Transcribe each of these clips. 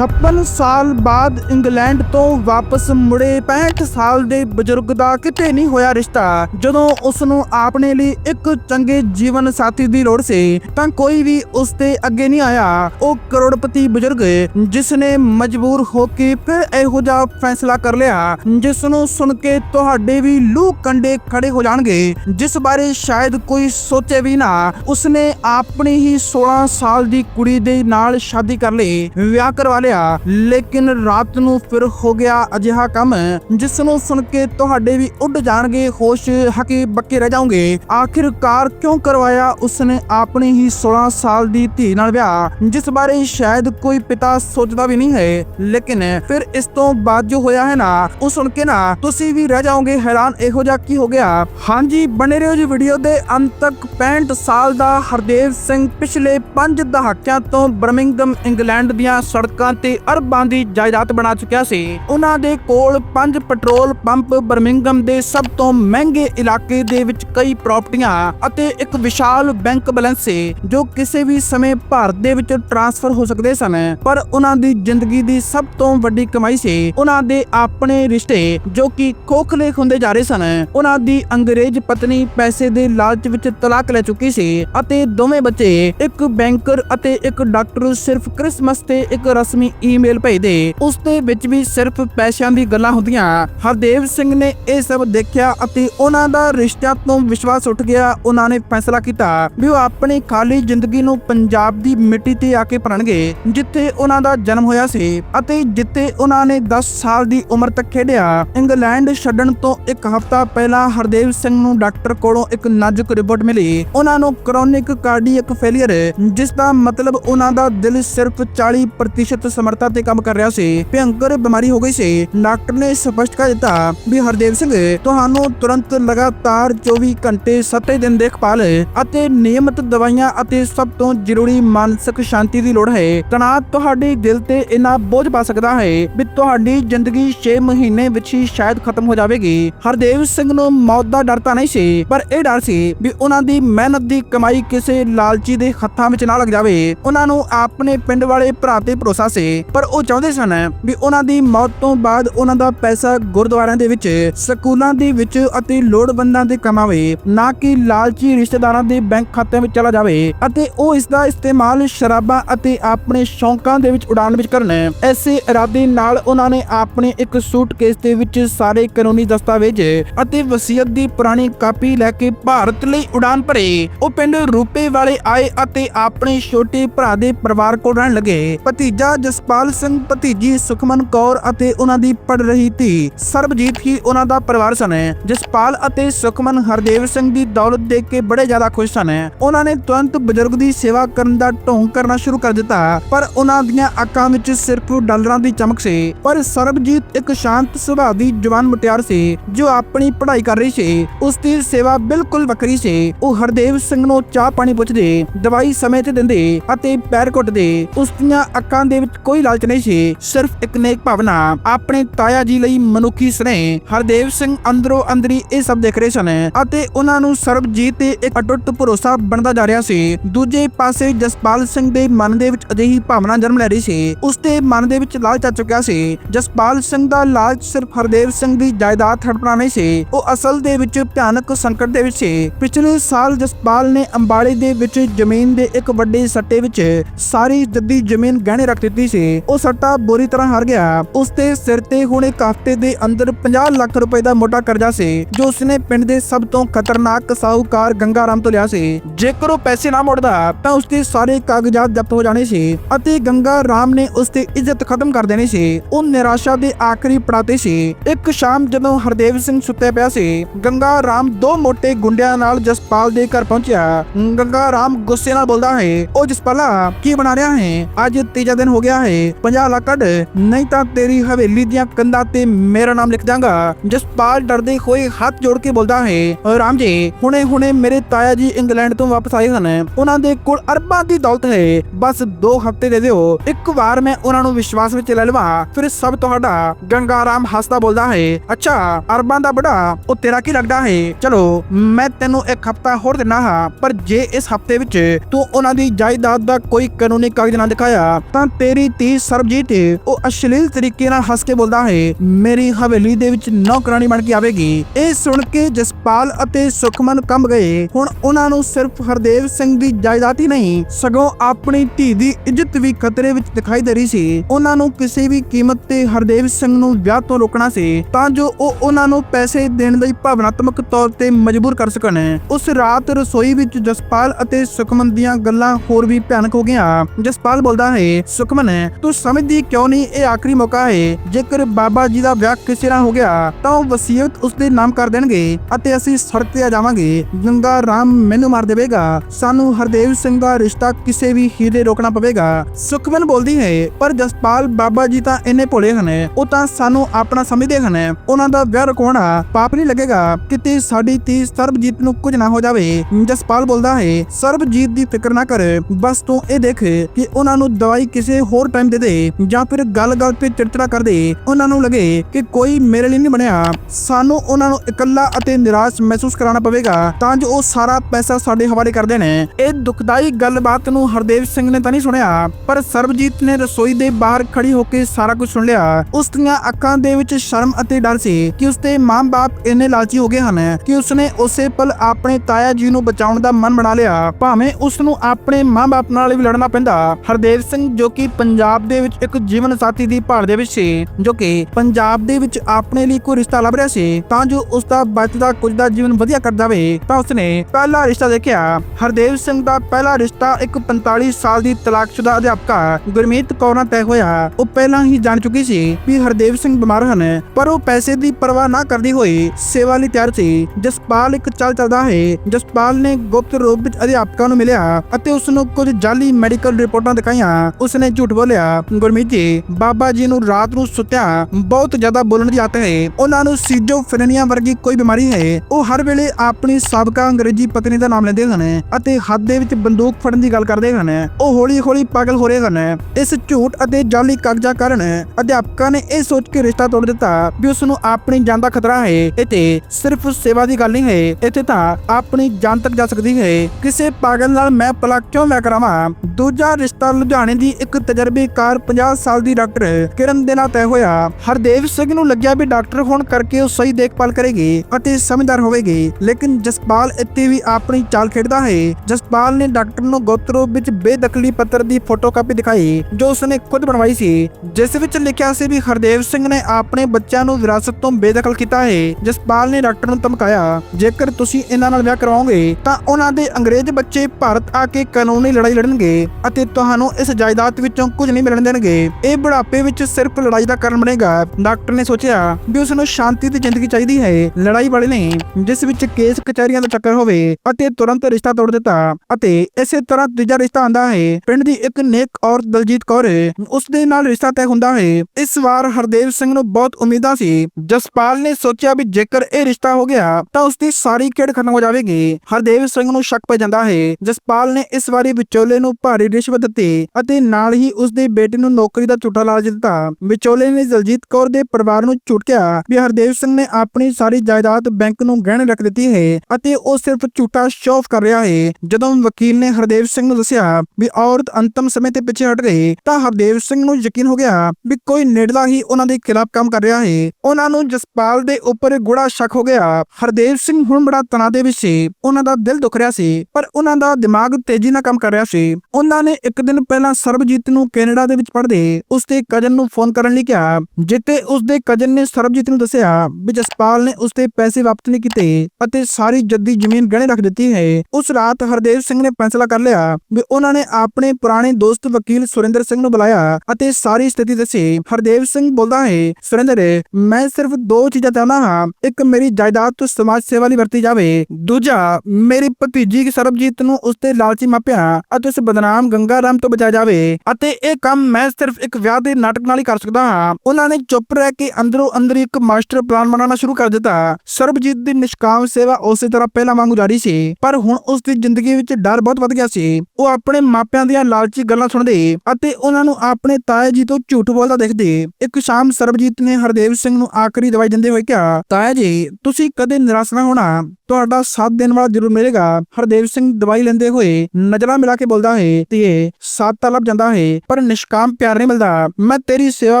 56 ਸਾਲ ਬਾਅਦ ਇੰਗਲੈਂਡ ਤੋਂ ਵਾਪਸ ਮੁੜੇ 65 ਸਾਲ ਦੇ ਬਜ਼ੁਰਗ ਦਾ ਕਿਤੇ ਨਹੀਂ ਹੋਇਆ ਰਿਸ਼ਤਾ। ਜਦੋਂ ਉਸ ਨੂੰ ਆਪਣੇ ਲਈ ਇੱਕ ਚੰਗੇ ਜੀਵਨ ਸਾਥੀ ਦੀ ਲੋੜ ਸੀ, ਤਾਂ ਕੋਈ ਵੀ ਉਸ ਦੇ ਅੱਗੇ ਨਹੀਂ ਆਇਆ। ਉਹ ਕਰੋੜਪਤੀ ਬਜ਼ੁਰਗ ਜਿਸ ਨੇ ਮਜਬੂਰ ਹੋ ਕੇ ਫਿਰ ਇਹੋ ਜਿਹਾ ਫੈਸਲਾ ਕਰ ਲਿਆ ਜਿਸ ਨੂੰ ਸੁਣ ਕੇ ਤੁਹਾਡੇ ਵੀ ਲੂ ਕੰਡੇ ਖੜੇ ਹੋ ਜਾਣਗੇ। ਜਿਸ ਬਾਰੇ ਸ਼ਾਇਦ ਕੋਈ ਸੋਚੇ ਵੀ ਨਾ, ਉਸਨੇ ਆਪਣੀ ਹੀ 16 ਸਾਲ ਦੀ ਕੁੜੀ ਦੇ ਨਾਲ ਸ਼ਾਦੀ ਕਰ ਲਈ, ਵਿਆਹ ਕਰਵਾ ਲਿਆ। ਲੇਕਿਨ ਰਾਤ ਨੂੰ ਫਿਰ ਹੋ ਗਿਆ ਅਜਿਹਾ ਕੰਮ ਜਿਸ ਨੂੰ ਸੁਣ ਕੇ ਤੁਹਾਡੇ ਵੀ ਉੱਡ ਜਾਣਗੇ ਹੋਸ਼, ਹਕੇ ਬੱਕੇ ਰਹਿ ਜਾਓਗੇ। ਆਖਿਰਕਾਰ ਕਿਉਂ ਕਰਵਾਇਆ ਉਸਨੇ ਆਪਣੀ ਹੀ 16 ਸਾਲ ਦੀ ਧੀ ਨਾਲ ਵਿਆਹ, ਜਿਸ ਬਾਰੇ ਸ਼ਾਇਦ ਕੋਈ ਪਿਤਾ ਸੋਚਦਾ ਵੀ ਨਹੀਂ ਹੈ। ਲੇਕਿਨ ਫਿਰ ਇਸ ਤੋਂ ਬਾਅਦ ਜੋ ਹੋਇਆ ਹੈ ਨਾ, ਉਹ ਸੁਣ ਕੇ ਨਾ ਤੁਸੀਂ ਵੀ ਰਹਿ ਜਾਓਗੇ, ਹੈਰਾਨ ਇਹੋ ਜਿਹਾ ਕੀ ਹੋ ਗਿਆ? ਹਾਂਜੀ, ਬਣੇ ਰਹੋ ਜੀ ਵੀਡੀਓ ਦੇ ਅੰਤ ਤੱਕ। 65 ਸਾਲ ਦਾ ਹਰਦੇਵ ਸਿੰਘ ਪਿਛਲੇ 5 ਦਹਾਕਿਆਂ ਤੋਂ ਬਰਮਿੰਗਮ ਇੰਗਲੈਂਡ ਦੀਆਂ ਸੜਕਾਂ ਤੇ ਅਰਬਾਂ ਦੀ ਜਾਇਦਾਦ ਬਣਾ ਚੁੱਕਿਆ ਸੀ। ਉਹਨਾਂ ਦੇ ਕੋਲ ਪੰਜ ਪੈਟਰੋਲ ਪੰਪ ਬਰਮਿੰਗਮ ਦੇ ਸਭ ਤੋਂ ਮਹਿੰਗੇ ਇਲਾਕੇ ਦੇ ਵਿੱਚ ਕਈ ਪ੍ਰਾਪਰਟੀਆਂ ਅਤੇ ਇੱਕ ਵਿਸ਼ਾਲ ਬੈਂਕ ਬੈਲੈਂਸ ਸੀ, ਜੋ ਕਿਸੇ ਵੀ ਸਮੇਂ ਭਾਰਤ ਦੇ ਵਿੱਚ ਟ੍ਰਾਂਸਫਰ ਹੋ ਸਕਦੇ ਸਨ। ਪਰ ਉਹਨਾਂ ਦੀ ਜ਼ਿੰਦਗੀ ਦੀ ਸਭ ਤੋਂ ਵੱਡੀ ਕਮਾਈ ਸੀ ਉਹਨਾਂ ਦੇ ਆਪਣੇ ਰਿਸ਼ਤੇ, ਜੋ ਕਿ ਖੋਖਲੇ ਹੁੰਦੇ ਜਾ ਰਹੇ ਸਨ। ਉਹਨਾਂ ਦੀ ਅੰਗਰੇਜ਼ ਪਤਨੀ ਪੈਸੇ ਦੇ ਲਾਲਚ ਵਿੱਚ ਤਲਾਕ ਲੈ ਚੁੱਕੀ ਸੀ ਅਤੇ ਦੋਵੇਂ ਬੱਚੇ, ਇੱਕ ਬੈਂਕਰ ਅਤੇ ਇੱਕ ਡਾਕਟਰ ਸਿਰਫ ਕ੍ਰਿਸਮਸ ਤੇ ਇੱਕ ਰਸਮੀ ਈਮੇਲ ਭੇਜਦੇ। ਉਸ ਦੇ ਵਿੱਚ ਵੀ ਸਿਰਫ ਪੈਸਿਆਂ ਦੀ ਗੱਲਾਂ ਹੁੰਦੀਆਂ। ਹਰਦੇਵ ਸਿੰਘ ਨੇ ਇਹ ਸਭ ਦੇਖਿਆ ਅਤੇ ਉਹਨਾਂ ਦਾ ਰਿਸ਼ਤਿਆਂ ਤੋਂ ਵਿਸ਼ਵਾਸ ਉੱਠ ਗਿਆ। ਉਹਨਾਂ ਨੇ ਫੈਸਲਾ ਕੀਤਾ ਵੀ ਉਹ ਆਪਣੀ ਖਾਲੀ ਜ਼ਿੰਦਗੀ ਨੂੰ ਪੰਜਾਬ ਦੀ ਮਿੱਟੀ ਤੇ ਆ ਕੇ ਭਰਨਗੇ, ਜਿੱਥੇ ਉਹਨਾਂ ਦਾ ਜਨਮ ਹੋਇਆ ਸੀ ਅਤੇ ਜਿੱਥੇ ਉਹਨਾਂ ਨੇ 10 ਸਾਲ ਦੀ ਉਮਰ ਤੱਕ ਖੇਡਿਆ। ਇੰਗਲੈਂਡ ਛੱਡਣ ਤੋਂ ਇੱਕ ਹਫ਼ਤਾ ਪਹਿਲਾਂ ਹਰਦੇਵ ਸਿੰਘ ਨੂੰ ਡਾਕਟਰ ਕੋਲੋਂ ਇੱਕ ਨਾਜ਼ੁਕ ਰਿਪੋਰਟ ਮਿਲੀ। ਉਹਨਾਂ ਨੂੰ ਕਰੋਨਿਕ ਕਾਰਡੀਅਕ ਫੇਲਿਅਰ, ਜਿਸ ਦਾ ਮਤਲਬ ਉਹਨਾਂ ਦਾ ਦਿਲ ਸਿਰਫ 40% ਸਮਰੱਥਾ ਤੇ ਕੰਮ ਕਰ ਰਿਹਾ ਸੀ। ਭਿਅੰਕਰ ਬਿਮਾਰੀ ਹੋ ਗਈ ਸੀ। ਡਾਕਟਰ ਨੇ ਸਪਸ਼ਟ ਕਰ ਦਿੱਤਾ ਵੀ ਹਰਦੇਵ ਸਿੰਘ, ਤੁਹਾਨੂੰ ਤੁਰੰਤ ਲਗਾਤਾਰ 24 ਘੰਟੇ 7 ਦਿਨ ਦੇਖਭਾਲ ਅਤੇ ਨਿਯਮਤ ਦਵਾਈਆਂ ਅਤੇ ਸਭ ਤੋਂ ਜ਼ਰੂਰੀ ਮਾਨਸਿਕ ਸ਼ਾਂਤੀ ਦੀ ਲੋੜ ਹੈ। ਤਣਾਅ ਤੁਹਾਡੇ ਦਿਲ ਤੇ ਇਨਾ ਬੋਝ ਪਾ ਸਕਦਾ ਹੈ ਵੀ ਤੁਹਾਡੀ ਜ਼ਿੰਦਗੀ 6 ਮਹੀਨੇ ਵਿੱਚ ਹੀ ਸ਼ਾਇਦ ਖਤਮ ਹੋ ਜਾਵੇਗੀ। ਹਰਦੇਵ ਸਿੰਘ ਨੂੰ ਮੌਤ ਦਾ ਡਰ ਤਾਂ ਨਹੀਂ ਸੀ, ਪਰ ਇਹ ਡਰ ਸੀ ਵੀ ਉਹਨਾਂ ਦੀ ਮਿਹਨਤ ਦੀ ਕਮਾਈ ਕਿਸੇ ਲਾਲਚੀ ਦੇ ਹੱਥਾਂ ਵਿੱਚ ਨਾ ਲੱਗ ਜਾਵੇ। ਉਹਨਾਂ ਨੂੰ ਆਪਣੇ ਪਿੰਡ ਵਾਲੇ ਭਰਾ ਤੇ ਭਰੋਸਾ ਸੀ ਪਰ ਉਹ ਚਾਹੁੰਦੇ ਸਨ ਵੀ ਉਹਨਾਂ ਦੀ ਮੌਤ ਤੋਂ ਬਾਅਦ ਉਹਨਾਂ ਦਾ ਪੈਸਾ ਗੁਰਦੁਆਰਿਆਂ ਦੇ ਵਿੱਚ, ਸਕੂਲਾਂ ਦੇ ਵਿੱਚ ਅਤੇ ਲੋੜਵੰਦਾਂ ਦੇ ਕਮਾਵੇ ਨਾ ਕਿ ਲਾਲਚੀ ਰਿਸ਼ਤੇਦਾਰਾਂ ਦੇ ਬੈਂਕ ਖਾਤਿਆਂ ਵਿੱਚ ਚਲਾ ਜਾਵੇ ਅਤੇ ਉਹ ਇਸ ਦਾ ਇਸਤੇਮਾਲ ਸ਼ਰਾਬਾਂ ਅਤੇ ਆਪਣੇ ਸ਼ੌਂਕਾਂ ਦੇ ਵਿੱਚ ਉਡਾਉਣ ਵਿੱਚ ਕਰਨ। ਐਸੇ ਇਰਾਦੇ ਨਾਲ ਉਹਨਾਂ ਨੇ ਆਪਣੇ ਇੱਕ ਸੂਟਕੇਸ ਦੇ ਵਿੱਚ ਸਾਰੇ ਕਾਨੂੰਨੀ ਦਸਤਾਵੇਜ਼ ਅਤੇ ਵਸੀਅਤ ਦੀ ਪੁਰਾਣੀ ਕਾਪੀ ਲੈ ਕੇ ਭਾਰਤ ਲਈ ਉਡਾਨ ਭਰੇ। ਉਹ ਪਿੰਡ ਰੂਪੇ ਵਾਲੇ ਆਏ ਅਤੇ ਆਪਣੇ ਛੋਟੇ ਭਰਾ ਦੇ ਪਰਿਵਾਰ ਕੋਲ ਰਹਿਣ ਲੱਗੇ। ਭਤੀਜਾ ਜਸਪਾਲ ਸਿੰਘ, ਭਤੀਜੀ ਸੁਖਮਨ ਕੌਰ ਅਤੇ ਉਹਨਾਂ ਦੀ ਪੜ ਰਹੀ ਧੀ ਸਰਬਜੀਤ ਹੀ ਉਹਨਾਂ ਦਾ ਪਰਿਵਾਰ ਸਨ। ਜਸਪਾਲ ਅਤੇ ਸੁਖਮਨ ਹਰਦੇਵ ਸਿੰਘ ਦੀ ਦੌਲਤ ਦੇਖ ਕੇ ਬੜੇ ਜ਼ਿਆਦਾ ਖੁਸ਼ ਸਨ। ਉਹਨਾਂ ਨੇ ਤੁਰੰਤ ਬਜ਼ੁਰਗ ਦੀ ਸੇਵਾ ਕਰਨ ਦਾ ਢੋਂਗ ਕਰਨਾ ਸ਼ੁਰੂ ਕਰ ਦਿੱਤਾ, ਪਰ ਉਹਨਾਂ ਦੀਆਂ ਅੱਖਾਂ ਵਿੱਚ ਸਿਰਫ ਡਾਲਰਾਂ ਦੀ ਚਮਕ ਸੀ। ਪਰ ਸਰਬਜੀਤ ਇੱਕ ਸ਼ਾਂਤ ਸੁਭਾਅ ਦੀ ਜਵਾਨ ਮੁਟਿਆਰ ਸੀ, ਜੋ ਆਪਣੀ ਪੜ੍ਹਾਈ ਕਰ ਰਹੀ ਸੀ। ਉਸ ਦੀ ਸੇਵਾ ਬਿਲਕੁਲ ਵੱਖਰੀ ਸੀ। ਉਹ ਹਰਦੇਵ ਸਿੰਘ ਨੂੰ ਚਾਹ ਪਾਣੀ ਪੁੱਛਦੇ, ਦਵਾਈ ਸਮੇਂ ਤੇ ਦਿੰਦੇ ਅਤੇ ਪੈਰ ਘੁੱਟਦੇ। ਉਸ ਦੀਆਂ ਅੱਖਾਂ ਦੇ ਵਿੱਚ ਕੋਈ ਲਾਲਚ ਨਹੀਂ ਸੀ। ਸਿਰਫ ਇੱਕ ਨੇਕ ਭਾਵਨਾ, ਆਪਣੇ ਤਾਇਆ ਜੀ ਲਈ ਮਨੁੱਖੀ ਸਨੇਹ। ਹਰਦੇਵ ਸਿੰਘ ਅੰਦਰੋਂ ਅੰਦਰੀ ਇਹ ਸਭ ਦੇਖ ਰਹੇ ਸਨ ਅਤੇ ਉਹਨਾਂ ਨੂੰ ਸਰਬਜੀਤ ਤੇ ਇੱਕ ਅਟੁੱਟ ਭਰੋਸਾ ਬਣਦਾ ਜਾ ਰਿਹਾ ਸੀ। ਦੂਜੇ ਪਾਸੇ ਜਸਪਾਲ ਸਿੰਘ ਦੇ ਮਨ ਦੇ ਵਿੱਚ ਅਜਿਹੀ ਭਾਵਨਾ ਜਨਮ ਲੈ ਰਹੀ ਸੀ। ਉਸ ਦੇ ਮਨ ਦੇ ਵਿੱਚ ਲਾਲਚ ਆ ਚੁੱਕਿਆ ਸੀ। ਜਸਪਾਲ ਸਿੰਘ ਦਾ ਲਾਲਚ ਸਿਰਫ ਹਰਦੇਵ ਸਿੰਘ ਦੀ ਜਾਇਦਾਦ ਹੜਪਣਾ ਨਹੀਂ ਸੀ। ਉਹ ਅਸਲ ਦੇ ਵਿੱਚ ਭਿਆਨਕ ਸੰਕਟ ਦੇ ਵਿੱਚ ਸੀ। ਪਿਛਲੇ ਸਾਲ ਜਸਪਾਲ ਨੇ ਅੰਬਾਲੇ ਦੇ ਵਿੱਚ ਜ਼ਮੀਨ ਦੇ ਇੱਕ ਵੱਡੇ ਸੱਟੇ ਵਿੱਚ ਸਾਰੀ ਜੱਦੀ ਜ਼ਮੀਨ ਗਹਿਣੇ ਰੱਖ ਦਿੱਤੀ ਸੀ। ਉਹ ਸੱਟਾ ਬੁਰੀ ਤਰ੍ਹਾਂ ਹਾਰ ਗਿਆ। ਉਸ ਦੇ ਸਿਰ ਤੇ ਹੁਣ ਇੱਕ ਹਫ਼ਤੇ ਦੇ ਅੰਦਰ 50 ਲੱਖ ਰੁਪਏ ਦਾ ਮੋਟਾ ਕਰਜ਼ਾ ਸੀ, ਜੋ ਉਸਨੇ ਪਿੰਡ ਦੇ ਸਭ ਤੋਂ ਖਤਰਨਾਕ ਸਾਹੂਕਾਰ ਗੰਗਾ ਤੋਂ ਲਿਆ ਸੀ। ਜੇਕਰ ਉਹ ਪੈਸੇ ਨਾ ਮੋੜਦਾ, ਤਾਂ ਉਸ ਸਾਰੇ ਕਾਗਜ਼ਾਤ ਜ਼ਬਤ ਹੋ ਜਾਣੇ ਸੀ ਅਤੇ ਗੰਗਾ ਨੇ ਉਸ ਇੱਜ਼ਤ ਖਤਮ ਕਰ ਦੇਣੀ ਸੀ। ਉਹ ਨਿਰਾਸ਼ਾ ਦੇ ਆਖਰੀ ਪੜਾਤੇ ਸੀ। ਇੱਕ ਸ਼ਾਮ ਜਦੋਂ ਹਰਦੇਵ ਸਿੰਘ ਸੁੱਤੇ ਪਿਆ ਸੀ ਗੰਗਾ ਰਾਮ ਦੋ ਮੋਟੇ ਗੁੰਡਿਆਂ ਨਾਲ ਜਸਪਾਲ ਦੇ ਘਰ ਪਹੁੰਚਿਆ। ਗੰਗਾ ਰਾਮ ਗੁੱਸੇ ਨਾਲ ਬੋਲਦਾ ਹੈ ਉਹ ਜਸਪਾਲਾ, ਕੀ ਬਣਾ ਰਿਹਾ ਹੈ? ਅੱਜ ਤੀਜਾ ਦਿਨ ਹੋ ਗਿਆ ਹੈ। 50 ਲੱਖ ਕੱਢ। ਨਹੀਂ ਤਾਂ ਤੇਰੀ ਹਵੇਲੀ ਦੀਆਂ ਕੰਧਾਂ ਤੇ ਮੇਰਾ ਨਾਮ ਲਿਖ ਦਾਂਗਾ ਜਸਪਾਲ ਡਰਦੇ ਹੋਏ ਹੱਥ ਜੋੜ ਕੇ ਬੋਲਦਾ ਹੈ, ਰਾਮ ਜੀ, ਹੁਣੇ ਹੁਣੇ ਮੇਰੇ ਤਾਇਆ ਜੀ ਇੰਗਲੈਂਡ ਤੋਂ ਵਾਪਸ ਆਏ ਹਨ ਉਹਨਾਂ ਦੇ ਕੋਲ ਅਰਬਾਂ ਦੀ ਦੌਲਤ ਹੈ। ਬਸ 2 ਹਫ਼ਤੇ ਦੇ ਦਿਓ। ਇੱਕ ਵਾਰ ਮੈਂ ਉਹਨਾਂ ਨੂੰ ਵਿਸ਼ਵਾਸ ਵਿੱਚ ਲੈ ਲਵਾਂ। ਫਿਰ ਸਭ ਤੁਹਾਡਾ ਗੰਗਾ ਰਾਮ ਹੱਸਦਾ ਬੋਲਦਾ ਹੈ, ਅੱਛਾ, ਅਰਬਾਂ ਦਾ ਬੜਾ ਉਹ ਤੇਰਾ ਕੀ ਲੱਗਦਾ ਹੈ? ਚਲੋ, ਮੈਂ ਤੈਨੂੰ ਇੱਕ ਹਫ਼ਤਾ ਹੋਰ ਦਿਨਾ ਹਾਂ। ਪਰ ਜੇ ਇਸ ਹਫ਼ਤੇ ਵਿੱਚ ਤੂੰ ਉਹਨਾਂ ਦੀ ਜਾਇਦਾਦ ਦਾ ਕੋਈ ਕਾਨੂੰਨੀ ਕਾਗਜ਼ ਨਾ ਦਿਖਾਇਆ, ਤਾਂ ਤੇਰੀ ਧੀ ਸਰਬਜੀਤ ਉਹ ਅਸ਼ਲੀਲ ਤਰੀਕੇ ਨਾਲ ਹੱਸ ਕੇ ਬੋਲਦਾ ਹੈ, ਮੇਰੀ ਹਵੇਲੀ ਦੇ ਵਿੱਚ ਨੌਕਰਾਨੀ ਬਣ ਕੇ ਆਵੇਗੀ। ਇਹ ਸੁਣ ਕੇ ਜਸਪਾਲ ਅਤੇ ਸੁਖਮਨ ਕੰਬ ਗਏ। ਹੁਣ ਉਹਨਾਂ ਨੂੰ ਸਿਰਫ ਹਰਦੇਵ ਸਿੰਘ ਦੀ ਜਾਇਦਾਦ ਹੀ ਨਹੀਂ, ਸਗੋਂ ਆਪਣੀ ਧੀ ਦੀ ਇੱਜ਼ਤ ਵੀ ਖਤਰੇ ਵਿੱਚ ਦਿਖਾਈ ਦੇ ਰਹੀ ਸੀ। ਉਹਨਾਂ ਨੂੰ ਕਿਸੇ ਵੀ ਕੀਮਤ ਤੇ ਹਰਦੇਵ ਸਿੰਘ ਨੂੰ ਵਿਆਹ ਤੋਂ ਰੋਕਣਾ ਸੀ, ਤਾਂ ਜੋ ਉਹ ਉਹਨਾਂ ਨੂੰ ਪੈਸੇ ਦੇਣ ਲਈ ਭਾਵਨਾਤਮਕ ਤੌਰ ਤੇ ਮਜਬੂਰ ਕਰ ਸਕਣ। ਉਸ ਰਾਤ ਰਸੋਈ ਵਿੱਚ ਜਸਪਾਲ ਅਤੇ ਸੁਖਮਨ ਦੀਆਂ ਗੱਲਾਂ ਹੋਰ ਵੀ ਭਿਆਨਕ ਹੋ ਗਈਆਂ। ਜਸਪਾਲ ਬੋਲਦਾ ਹੈ, ਸੁਖਮਨ ਤੂੰ ਸਮਝਦੀ ਕਿਉਂ ਨਹੀਂ? ਇਹ ਆਖਰੀ ਮੌਕਾ ਹੈ ਜੇਕਰ ਬਾਬਾ ਜੀ ਦਾ ਵਿਆਹ ਕਿਸੇ ਨਾਲ ਹੋ ਗਿਆ, ਤਾਂ ਉਹ ਵਸੀਅਤ ਉਸ ਦੇ ਨਾਮ ਕਰ ਦੇਣਗੇ ਅਤੇ ਅਸੀਂ ਸੜਕ ਤੇ ਆ ਜਾਵਾਂਗੇ। ਗੰਗਾ ਰਾਮ ਮੈਨੂੰ ਮਾਰ ਦੇਵੇਗਾ। ਸਾਨੂੰ ਹਰਦੇਵ ਸਿੰਘ ਦਾ ਰਿਸ਼ਤਾ ਕਿਸੇ ਵੀ ਹੀਰੇ ਰੋਕਣਾ ਪਵੇਗਾ। ਸੁਖਮਨ ਬੋਲਦੀ ਹੈ, ਪਰ ਜਸਪਾਲ, ਬਾਬਾ ਜੀ ਤਾਂ ਇੰਨੇ ਭੋਲੇ ਹਨ। ਉਹ ਤਾਂ ਸਾਨੂੰ ਆਪਣਾ ਸਮਝਦੇ ਹਨ। ਉਹਨਾਂ ਦਾ ਵਿਆਹ ਰੁਕਾਉਣਾ ਪਾਪ ਨਹੀਂ ਲੱਗੇਗਾ। ਕਿਤੇ ਸਾਡੀ ਧੀ ਸਰਬਜੀਤ ਨੂੰ ਕੁਝ ਨਾ ਹੋ ਜਾਵੇ। ਜਸਪਾਲ ਬੋਲਦਾ ਹੈ, ਸਰਬਜੀਤ ਦੀ ਫਿਕਰ ਨਾ ਕਰ। ਬਸ ਤੂੰ ਇਹ ਦੇਖ ਕਿ ਉਹਨਾਂ ਨੂੰ ਦਵਾਈ ਕਿਸੇ ਹੋਰ ਟਾਈਮ ਦੇ ਦੇ ਜਾਂ ਫਿਰ ਗੱਲ-ਗੱਲ ਤੇ ਚਿੜਚਿੜਾ ਕਰਦੇ ਉਹਨਾਂ ਨੂੰ ਲੱਗੇ ਕਿ ਕੋਈ ਮੇਰੇ ਲਈ ਨਹੀਂ ਬਣਿਆ। ਸਾਨੂੰ ਉਹਨਾਂ ਨੂੰ ਇਕੱਲਾ ਅਤੇ ਨਿਰਾਸ਼ ਮਹਿਸੂਸ ਕਰਾਉਣਾ ਪਵੇਗਾ ਤਾਂ ਜੋ ਉਹ ਸਾਰਾ ਪੈਸਾ ਸਾਡੇ ਹਵਾਲੇ ਕਰ ਦੇਣ। ਇਹ ਦੁਖਦਾਈ ਗੱਲਬਾਤ ਨੂੰ ਹਰਦੇਵ ਸਿੰਘ ਨੇ ਤਾਂ ਨਹੀਂ ਸੁਣਿਆ, ਪਰ ਸਰਬਜੀਤ ਨੇ ਰਸੋਈ ਦੇ ਬਾਹਰ ਖੜੀ ਹੋ ਕੇ ਸਾਰਾ ਕੁਝ ਸੁਣ ਲਿਆ। ਉਸ ਦੀਆਂ ਅੱਖਾਂ ਦੇ ਵਿੱਚ ਸ਼ਰਮ ਅਤੇ ਡਰ ਸੀ ਕਿ ਉਸਦੇ ਮਾਂ-ਬਾਪ ਇੰਨੇ ਲਾਲਚੀ ਹੋ ਗਏ ਹਨ ਕਿ ਉਸਨੇ ਉਸੇ ਪਲ ਆਪਣੇ ਤਾਇਆ ਜੀ ਨੂੰ ਬਚਾਉਣ ਦਾ ਮਨ ਬਣਾ ਲਿਆ। ਭਾਵੇਂ ਉਸ ਨੂੰ ਆਪਣੇ ਮਾਂ-ਬਾਪ ਨਾਲ ਵੀ ਲੜਨਾ ਪੈਂਦਾ। ਹਰਦੇਵ ਸਿੰਘ ਜੋ ਕਿ ਪੰਜਾਬ ਦੇ ਵਿੱਚ ਇੱਕ ਜੀਵਨ ਸਾਥੀ ਦੀ ਭਾਲ ਦੇ ਵਿੱਚ ਸੀ, ਜੋ ਕਿ ਪੰਜਾਬ ਦੇ ਵਿੱਚ ਆਪਣੇ ਲਈ ਕੋਈ ਰਿਸ਼ਤਾ ਲੱਭ ਰਿਹਾ ਸੀ, ਤਾਂ ਜੋ ਉਸ ਦਾ ਬਚਦਾ ਕੁਝ ਜੀਵਨ ਵਧੀਆ ਕਰ ਜਾਵੇ, ਤਾਂ ਉਸਨੇ ਪਹਿਲਾ ਰਿਸ਼ਤਾ ਦੇਖਿਆ। ਹਰਦੇਵ ਸਿੰਘ ਦਾ ਪਹਿਲਾ ਰਿਸ਼ਤਾ ਇੱਕ 45 ਸਾਲ ਦੀ ਤਲਾਕਸ਼ੁਦਾ ਅਧਿਆਪਕਾ ਗੁਰਮੀਤ ਕੌਰ ਨਾਲ ਤੈਅ ਹੋਇਆ। ਉਹ ਪਹਿਲਾਂ ਹੀ ਜਾਣ ਚੁੱਕੀ ਸੀ ਕਿ ਹਰਦੇਵ ਸਿੰਘ ਬਿਮਾਰ ਹਨ, ਪਰ ਉਹ ਪੈਸੇ ਦੀ ਪਰਵਾਹ ਨਾ ਕਰਦੀ ਹੋਈ ਸੇਵਾ ਲਈ ਤਿਆਰ ਸੀ। ਜਸਪਾਲ ਇੱਕ ਚੱਲ ਚੱਲਦਾ ਹੈ। ਜਸਪਾਲ ਨੇ ਗੁਪਤ ਰੂਪ ਵਿੱਚ ਅਧਿਆਪਕਾਂ ਨੂੰ ਮਿਲਿਆ ਅਤੇ ਉਸ ਨੂੰ ਕੁਝ ਜਾਲੀ ਮੈਡੀਕਲ ਰਿਪੋਰਟਾਂ ਦਿਖਾਈਆਂ। ਉਸਨੇ ਝੂਠ ਬੋਲਿਆ, ਗੁਰਮੀਤ ਜੀ, ਬਾਬਾ ਜੀ ਨੂੰ ਰਾਤ ਨੂੰ ਸੁੱਤਿਆਂ ਬਹੁਤ ਜ਼ਿਆਦਾ ਬੋਲਣ ਦੀ ਆਦਤ ਹੈ। ਉਹਨਾਂ ਨੂੰ ਸੀਜੋਫਰੇਨੀਆ ਵਰਗੀ ਕੋਈ ਬਿਮਾਰੀ ਹੈ। ਉਹ ਹਰ ਵੇਲੇ ਆਪਣੀ ਸਾਬਕਾ ਅੰਗਰੇਜ਼ੀ ਪਤਨੀ ਦਾ ਨਾਮ ਲੈਂਦੇ ਹਨ ਅਤੇ ਹੱਥ ਦੇ ਵਿੱਚ ਬੰਦੂਕ ਫੜਨ ਦੀ ਗੱਲ ਕਰਦੇ ਹਨ ਉਹ ਹੌਲੀ-ਹੌਲੀ ਪਾਗਲ ਹੋ ਰਹੇ ਹਨ ਇਸ ਝੂਠ ਅਤੇ ਜਾਲੀ ਕਾਗਜ਼ਾਂ ਕਾਰਨ ਅਧਿਆਪਕਾਂ ਨੇ ਇਹ ਸੋਚ ਕੇ ਰਿਸ਼ਤਾ ਤੋੜ ਦਿੱਤਾ ਵੀ ਉਸ ਨੂੰ ਆਪਣੀ ਜਾਨ ਦਾ ਖਤਰਾ ਹੈ। ਇੱਥੇ ਸਿਰਫ ਸੇਵਾ ਦੀ ਗੱਲ ਨਹੀਂ ਹੈ। ਇੱਥੇ ਤਾਂ ਆਪਣੀ ਜਾਨ ਤੱਕ ਜਾ ਸਕਦੀ ਹੈ। ਕਿਸੇ ਪਾਗਲ ਨਾਲ ਮੈਂ ਭਲਾ ਕਿਉਂ ਮੈਂ ਕਰਾਵਾਂ? ਦੂਜਾ ਰਿਸ਼ਤਾ ਲੁਧਿਆਣੇ ਦੀ ਇੱਕ ਤਜਰਬੇਕਾਰ 50 ਸਾਲ ਦੀ ਡਾਕਟਰ ਕਿਰਨ ਦੇ ਨਾਲ ਤੈਅ ਹੋਇਆ। ਹਰਦੇਵ ਸਿੰਘ ਨੂੰ ਲੱਗਿਆ ਵੀ ਡਾਕਟਰ ਹੋਣ ਕਰਕੇ ਉਹ ਸਹੀ ਦੇਖਭਾਲ ਕਰੇਗੀ ਅਤੇ ਸਮਝਦਾਰ ਹੋਵੇਗੀ। ਲੇਕਿਨ ਜਸਪਾਲ ਇੱਥੇ ਵੀ ਆਪਣੀ ਚਾਲ ਖੇਡਦਾ ਹੈ। ਜਸਪਾਲ ਨੇ ਡਾਕਟਰ ਨੂੰ ਗੁਪਤ ਰੂਪ ਵਿੱਚ ਬੇਦਖਲੀ ਪੱਤਰ ਦੀ ਫੋਟੋਕਾਪੀ ਦਿਖਾਈ, ਜੋ ਉਸਨੇ ਖੁਦ ਬਣਵਾਈ ਸੀ। ਜਿਸ ਵਿੱਚ ਲਿਖਿਆ ਸੀ ਵੀ ਹਰਦੇਵ ਸਿੰਘ ਨੇ ਆਪਣੇ ਬੱਚਿਆਂ ਨੂੰ ਵਿਰਾਸਤ ਤੋਂ ਬੇਦਖਲ ਕੀਤਾ ਹੈ। ਜਸਪਾਲ ਨੇ ਡਾਕਟਰ ਨੂੰ ਧਮਕਾਇਆ, ਜੇਕਰ ਤੁਸੀਂ ਇਹਨਾਂ ਨਾਲ ਵਿਆਹ ਕਰਵਾਓਗੇ ਤਾਂ ਉਹਨਾਂ ਦੇ ਅੰਗਰੇਜ਼ ਬੱਚੇ ਭਾਰਤ ਆ ਕੇ ਕਾਨੂੰਨੀ ਲੜਾਈ ਲੜਨਗੇ ਅਤੇ ਤੁਹਾਨੂੰ ਇਸ ਜਾਇਦਾਦ ਵਿੱਚੋਂ ਕੁਝ ਨਹੀਂ ਮਿਲਣ ਦੇਣਗੇ। ਇਹ ਬੁਢਾਪੇ ਵਿੱਚ ਸਿਰਫ ਲੜਾਈ ਦਾ ਕਾਰਨ ਬਣੇਗਾ, ਡਾਕਟਰ ਨੇ ਸੋਚਿਆ ਵੀ ਉਸ ਨੂੰ ਸ਼ਾਂਤੀ ਦੀ ਜ਼ਿੰਦਗੀ ਚਾਹੀਦੀ ਹੈ। ਲੜਾਈ ਵਾਲੀ ਨਹੀਂ ਜਿਸ ਵਿੱਚ ਕੇਸ ਕਚਹਿਰੀਆਂ ਦਾ ਚੱਕਰ ਹੋਵੇ ਅਤੇ ਤੁਰੰਤ ਰਿਸ਼ਤਾ ਤੋੜ ਦਿੱਤਾ ਅਤੇ ਇਸੇ ਤਰ੍ਹਾਂ ਤੀਜਾ ਰਿਸ਼ਤਾ ਆਂਦਾ ਹੈ। ਪਿੰਡ ਦੀ ਇੱਕ ਨੇਕ ਔਰਤ ਦਲਜੀਤ ਕੌਰ ਉਸ ਦੇ ਨਾਲ ਰਿਸ਼ਤਾ ਤੈਅ ਹੁੰਦਾ ਹੈ। ਇਸ ਵਾਰ ਹਰਦੇਵ ਸਿੰਘ ਨੂੰ ਬਹੁਤ ਉਮੀਦਾਂ ਸੀ। ਜਸਪਾਲ ਨੇ ਸੋਚਿਆ ਵੀ ਜੇਕਰ ਇਹ ਰਿਸ਼ਤਾ ਹੋ ਗਿਆ ਤਾਂ ਉਸ ਦੀ ਸਾਰੀ ਖੇਡ ਖਤਮ ਹੋ ਜਾਵੇਗੀ। ਹਰਦੇਵ ਸਿੰਘ ਨੂੰ ਸ਼ੱਕ ਪੈ ਜਾਂਦਾ ਹੈ। ਜਸਪਾਲ ਨੇ ਇਸ ਵਾਰੀ ਵਿਚੋਲੇ ਨੂੰ ਭਾਰੀ ਰਿਸ਼ਵਤ ਦਿੱਤੀ ਅਤੇ ਨਾਲ ਹੀ ਉਸ ਦੇ ਬੇਟੇ ਨੂੰ ਨੌਕਰੀ ਦਾ ਝੂਠਾ ਲਾਲਚ ਦਿੱਤਾ। ਵਿਚੋਲੇ ਨੇ ਦਲਜੀਤ ਕੌਰ ਦੇ ਪਰਿਵਾਰ ਨੂੰ ਝੂਠ ਵੀ ਹਰਦੇਵ ਸਿੰਘ ਨੇ ਆਪਣੀ ਸਾਰੀ ਜਾਇਦਾਦ ਬੈਂਕ ਨੂੰ ਗਹਿਣੇ ਰੱਖ ਦਿੱਤੀ ਹੈ ਅਤੇ ਉਹ ਸਿਰਫ ਝੂਠਾ ਸ਼ੋਅ ਕਰ ਰਿਹਾ ਹੈ। ਜਦੋਂ ਵਕੀਲ ਨੇ ਹਰਦੇਵ ਸਿੰਘ ਨੂੰ ਦੱਸਿਆ ਵੀ ਔਰਤ ਅੰਤਮ ਸਮੇਂ ਤੇ ਪਿੱਛੇ ਹਟ ਰਹੀ ਤਾਂ ਹਰਦੇਵ ਸਿੰਘ ਨੂੰ ਯਕੀਨ ਹੋ ਗਿਆ ਵੀ ਕੋਈ ਨੇੜਲਾ ਹੀ ਉਹਨਾਂ ਦੇ ਖਿਲਾਫ ਕੰਮ ਕਰ ਰਿਹਾ ਹੈ। ਉਹਨਾਂ ਨੂੰ ਜਸਪਾਲ ਦੇ ਉੱਪਰ ਗੁੜਾ ਸ਼ੱਕ ਹੋ ਗਿਆ। ਹਰਦੇਵ ਸਿੰਘ ਹੁਣ ਬੜਾ ਤਣਾਅ ਦੇ ਵਿੱਚ ਸੀ। ਉਹਨਾਂ ਦਾ ਦਿਲ ਦੁਖ ਰਿਹਾ ਸੀ, ਪਰ ਉਹਨਾਂ ਦਾ ਦਿਮਾਗ ਤੇਜ਼ੀ ਨਾਲ ਕੰਮ ਕਰ ਰਿਹਾ ਸੀ। ਉਹਨਾਂ ਨੇ ਇੱਕ ਦਿਨ ਪਹਿਲਾਂ ਸਰਬਜੀਤ ਨੂੰ ਕੈਨੇਡਾ ਦੇ ਵਿੱਚ ਪੜ੍ਹਦੇ ਉਸ ਦੇ ਕਜ਼ਨ ਨੂੰ ਫੋਨ ਕਰਨ ਲਈ ਕਿਹਾ ਜਿੱਤੇ ਉਸ ਦੇ ਕਜ਼ਨ ਨੇ ਸਰਬਜੀਤ ਨੂੰ ਦੱਸਿਆ ਵੀ ਜਸਪਾਲ ਨੇ ਉਸ ਦੇ ਪੈਸੇ ਵਾਪਸ ਨਹੀਂ ਕੀਤੇ ਅਤੇ ਸਾਰੀ ਜੱਦੀ ਜ਼ਮੀਨ ਗਹਿਣੇ ਰੱਖ ਦਿੱਤੀ ਹੈ। ਉਸ ਰਾਤ ਹਰਦੇਵ ਸਿੰਘ ਨੇ ਫੈਸਲਾ ਕਰ ਲਿਆ ਵੀ ਉਹਨਾਂ ਨੇ ਆਪਣੇ ਪੁਰਾਣੇ ਦੋਸਤ ਵਕੀਲ ਸੁਰਿੰਦਰ ਸਿੰਘ ਨੂੰ ਬੁਲਾਇਆ ਅਤੇ ਸਾਰੀ ਸਥਿਤੀ ਦੱਸੀ। ਹਰਦੇਵ ਸਿੰਘ ਬੋਲਦਾ ਹੈ, ਸੁਰਿੰਦਰ, ਮੈਂ ਸਿਰਫ ਦੋ ਚੀਜ਼ਾਂ ਚਾਹੁੰਦਾ ਹਾਂ। ਇੱਕ ਮੇਰੀ ਜਾਇਦਾਦ ਤੋਂ ਸਮਾਜ ਸੇਵਾ ਲਈ ਵਰਤੀ ਜਾਵੇ। ਦੂਜਾ, ਮੇਰੀ ਭਤੀਜੀ ਸਰਬਜੀਤ ਨੂੰ ਉਸ ਤੇ ਲਾਲਚੀ ਮਾਪਿਆਂ ਅਤੇ ਉਸ ਬਦਨਾਮ ਗੰਗਾ ਰਾਮ ਤੋਂ ਬਚਾਇਆ ਜਾਵੇ। ਅਤੇ ਇਹ ਕੰਮ ਮੈਂ ਸਿਰਫ ਇੱਕ ਵਿਆਹ ਦੇ ਨਾਟਕ ਨਾਲ ਹੀ ਕਰ ਸਕਦਾ ਹਾਂ। ਉਹਨਾਂ ਨੇ ਚੁੱਪ ਰਹਿ ਕੇ ਅੰਦਰੋਂ ਅੰਦਰ ਇੱਕ ਮਾਸਟਰ ਪਲਾਨ ਬਣਾਉਣਾ ਸ਼ੁਰੂ ਕਰ ਦਿੱਤਾ। ਸਰਬਜੀਤ ਦੀ ਨਿਸ਼ਕਾਮ ਸੇਵਾ ਉਸੇ ਤਰ੍ਹਾਂ ਪਹਿਲਾਂ ਵਾਂਗੂ ਜਾਰੀ ਸੀ, ਪਰ ਹੁਣ ਉਸ ਦੀ ਜ਼ਿੰਦਗੀ ਵਿੱਚ ਡਰ ਬਹੁਤ ਵੱਧ ਗਿਆ ਸੀ। ਉਹ ਆਪਣੇ ਮਾਪਿਆਂ ਦੀਆਂ ਲਾਲਚੀ ਗੱਲਾਂ ਸੁਣਦੇ ਅਤੇ ਉਹਨਾਂ ਨੂੰ ਆਪਣੇ ਤਾਏ ਜੀ ਤੋਂ ਝੂਠ ਬੋਲਦਾ ਦੇਖਦੇ। ਇੱਕ ਸ਼ਾਮ ਸਰਬਜੀਤ ਨੇ ਹਰਦੇਵ ਸਿੰਘ ਨੂੰ ਆਖਰੀ ਦਵਾਈ ਦਿੰਦੇ ਹੋਏ ਕਿਹਾ ਤਾਇਆ ਜੀ, ਤੁਸੀਂ ਕਦੇ ਨਿਰਾਸ਼ ਨਾ ਹੋਣਾ। ਤੁਹਾਡਾ ਸਾਥ ਦੇਣ ਵਾਲਾ ਜ਼ਰੂਰ ਮਿਲੇਗਾ। ਹਰਦੇਵ ਸਿੰਘ ਦਵਾਈ ਲੈਂਦੇ ਹੋਏ ਨਜ਼ਰਾਂ ਮਿਲਾ ਕੇ ਬੋਲਦਾ ਹੈ ਤੇ ਸਾਥ ਤਾਂ ਲੱਭ ਜਾਂਦਾ ਹੈ ਪਰ ਨਿਸ਼ਕਾਮ ਪਿਆਰ ਨਹੀਂ ਮਿਲਦਾ। ਮੈਂ ਤੇਰੀ ਸੇਵਾ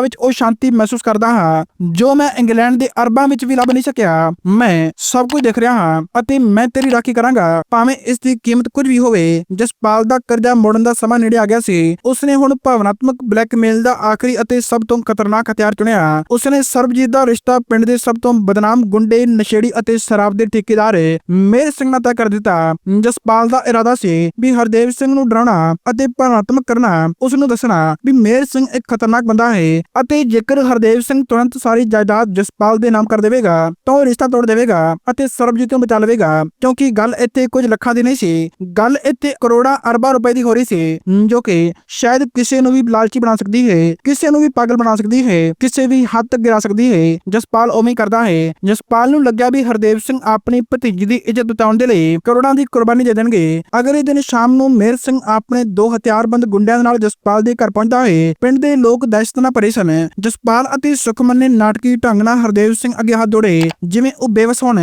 ਵਿੱਚ ਉਹ ਸ਼ਾਂਤੀ ਮਹਿਸੂਸ ਕਰਦਾ ਹਾਂ, ਜੋ ਮੈਂ ਇੰਗਲੈਂਡ ਦੇ ਅਰਬਾਂ ਵਿੱਚ ਵੀ ਲੱਭ ਨਹੀਂ ਸਕਿਆ। ਮੈਂ ਸਭ ਕੁਝ ਦੇਖ ਰਿਹਾ ਹਾਂ ਅਤੇ ਮੈਂ ਤੇਰੀ ਰਾਖੀ ਕਰਾਂਗਾ, ਭਾਵੇਂ ਇਸ ਦੀ ਕੀਮਤ ਕੁਝ ਵੀ ਹੋਵੇ। ਜਸਪਾਲ ਦਾ ਕਰਜ਼ਾ ਮੋੜਨ ਦਾ ਸਮਾਂ ਨੇੜੇ ਆ ਗਿਆ ਸੀ, ਉਸਨੇ ਹੁਣ ਭਾਵਨਾਤਮਕ ਬਲੈਕਮੇਲ ਦਾ ਆਖਰੀ ਅਤੇ ਸਭ ਤੋਂ ਖਤਰਨਾਕ ਹਥਿਆਰ ਚੁਣਿਆ। ਉਸਨੇ ਸਰਬਜੀਤ ਦਾ ਰਿਸ਼ਤਾ ਪਿੰਡ ਦੇ ਸਭ ਤੋਂ ਬਦਨਾਮ ਗੁੰਡੇ, ਨਸ਼ੇੜੀ ਅਤੇ ਸ਼ਰਾਬ ਦੇ ਠੇਕੇਦਾਰ, ਮੇਰ ਸਿੰਘ ਨਾਲ ਤੈਅ ਕਰ ਦਿੱਤਾ। ਜਸਪਾਲ ਦਾ ਇਰਾਦਾ ਸੀ ਵੀ ਹਰਦੇਵ ਸਿੰਘ ਨੂੰ ਡਰਾਉਣਾ ਅਤੇ ਭਾਵਨਾਤਮਕ ਕਰਨਾ ਉਸ ਨੂੰ ਦੱਸਣਾ ਵੀ ਮੇਰ ਸਿੰਘ ਇੱਕ ਖਤਰਨਾਕ ਬੰਦਾ ਹੈ ਅਤੇ ਜੇਕਰ ਹਰਦੇਵ ਸਿੰਘ ਤੁਰੰਤ ਸਾਰੀ ਜਾਇਦਾਦ ਜਸਪਾਲ ਦੇ ਨਾਮ ਕਰ ਦੇਵੇਗਾ, ਤਾਂ ਉਹ ਰਿਸ਼ਤਾ ਤੋੜ ਦੇਵੇਗਾ ਅਤੇ ਸਰਬਜੀਤ ਨੂੰ ਬਚਾ ਲਵੇਗਾ, ਕਿਉਂਕਿ ਗੱਲ ਇੱਥੇ ਕੁਝ ਲੱਖਾਂ ਦੀ ਨਹੀਂ ਸੀ। ਗੱਲ ਇੱਥੇ ਕਰੋੜਾਂ ਅਰਬਾਂ ਰੁਪਏ ਦੀ ਹੋ ਰਹੀ ਸੀ ਜੋ ਕਿ ਸ਼ਾਇਦ ਕਿਸੇ ਨੂੰ ਵੀ ਲਾਲਚੀ ਬਣਾ ਸਕਦੀ ਹੈ, ਕਿਸੇ ਨੂੰ ਵੀ ਪਾਗਲ ਬਣਾ ਸਕਦੀ ਹੈ, ਕਿਸੇ ਵੀ ਹੱਦ ਤੱਕ ਗਿਰਾ ਸਕਦੀ ਹੈ। ਜਸਪਾਲ ਉਵੇਂ ਕਰਦਾ ਹੈ। ਜਸਪਾਲ ਨੂੰ ਲੱਗਿਆ ਵੀ ਹਰਦੇਵ ਸਿੰਘ ਆਪਣੀ ਭਤੀਜੀ ਦੀ ਇੱਜ਼ਤ ਬਚਾਉਣ ਦੇ ਲਈ ਕਰੋੜਾਂ ਦੀ ਕੁਰਬਾਨੀ ਦੇ ਦੇਣਗੇ। ਅਗਲੇ ਦਿਨ ਸ਼ਾਮ ਨੂੰ ਮੇਰ ਸਿੰਘ ਆਪਣੇ ਦੋ ਹਥਿਆਰਬੰਦ ਗੁੰਡਿਆਂ ਨਾਲ ਜਸਪਾਲ ਦੇ ਘਰ ਪਹੁੰਚਦਾ ਹੈ ਪਿੰਡ ਦੇ ਲੋਕ ਦਹਿਸ਼ਤ ਨਾਲ ਭਰੇ ਸਨ। ਜਸਪਾਲ ਅਤੇ ਸੁਖਮਨ ਨੇ ਨਾਟਕੀ ਢੰਗ ਨਾਲ ਹਰਦੇਵ ਸਿੰਘ ਅੱਗੇ ਹੱਥ ਜੋੜੇ। ਜਿਵੇਂ ਉਹ ਬੇਵਸ ਹੋਣ।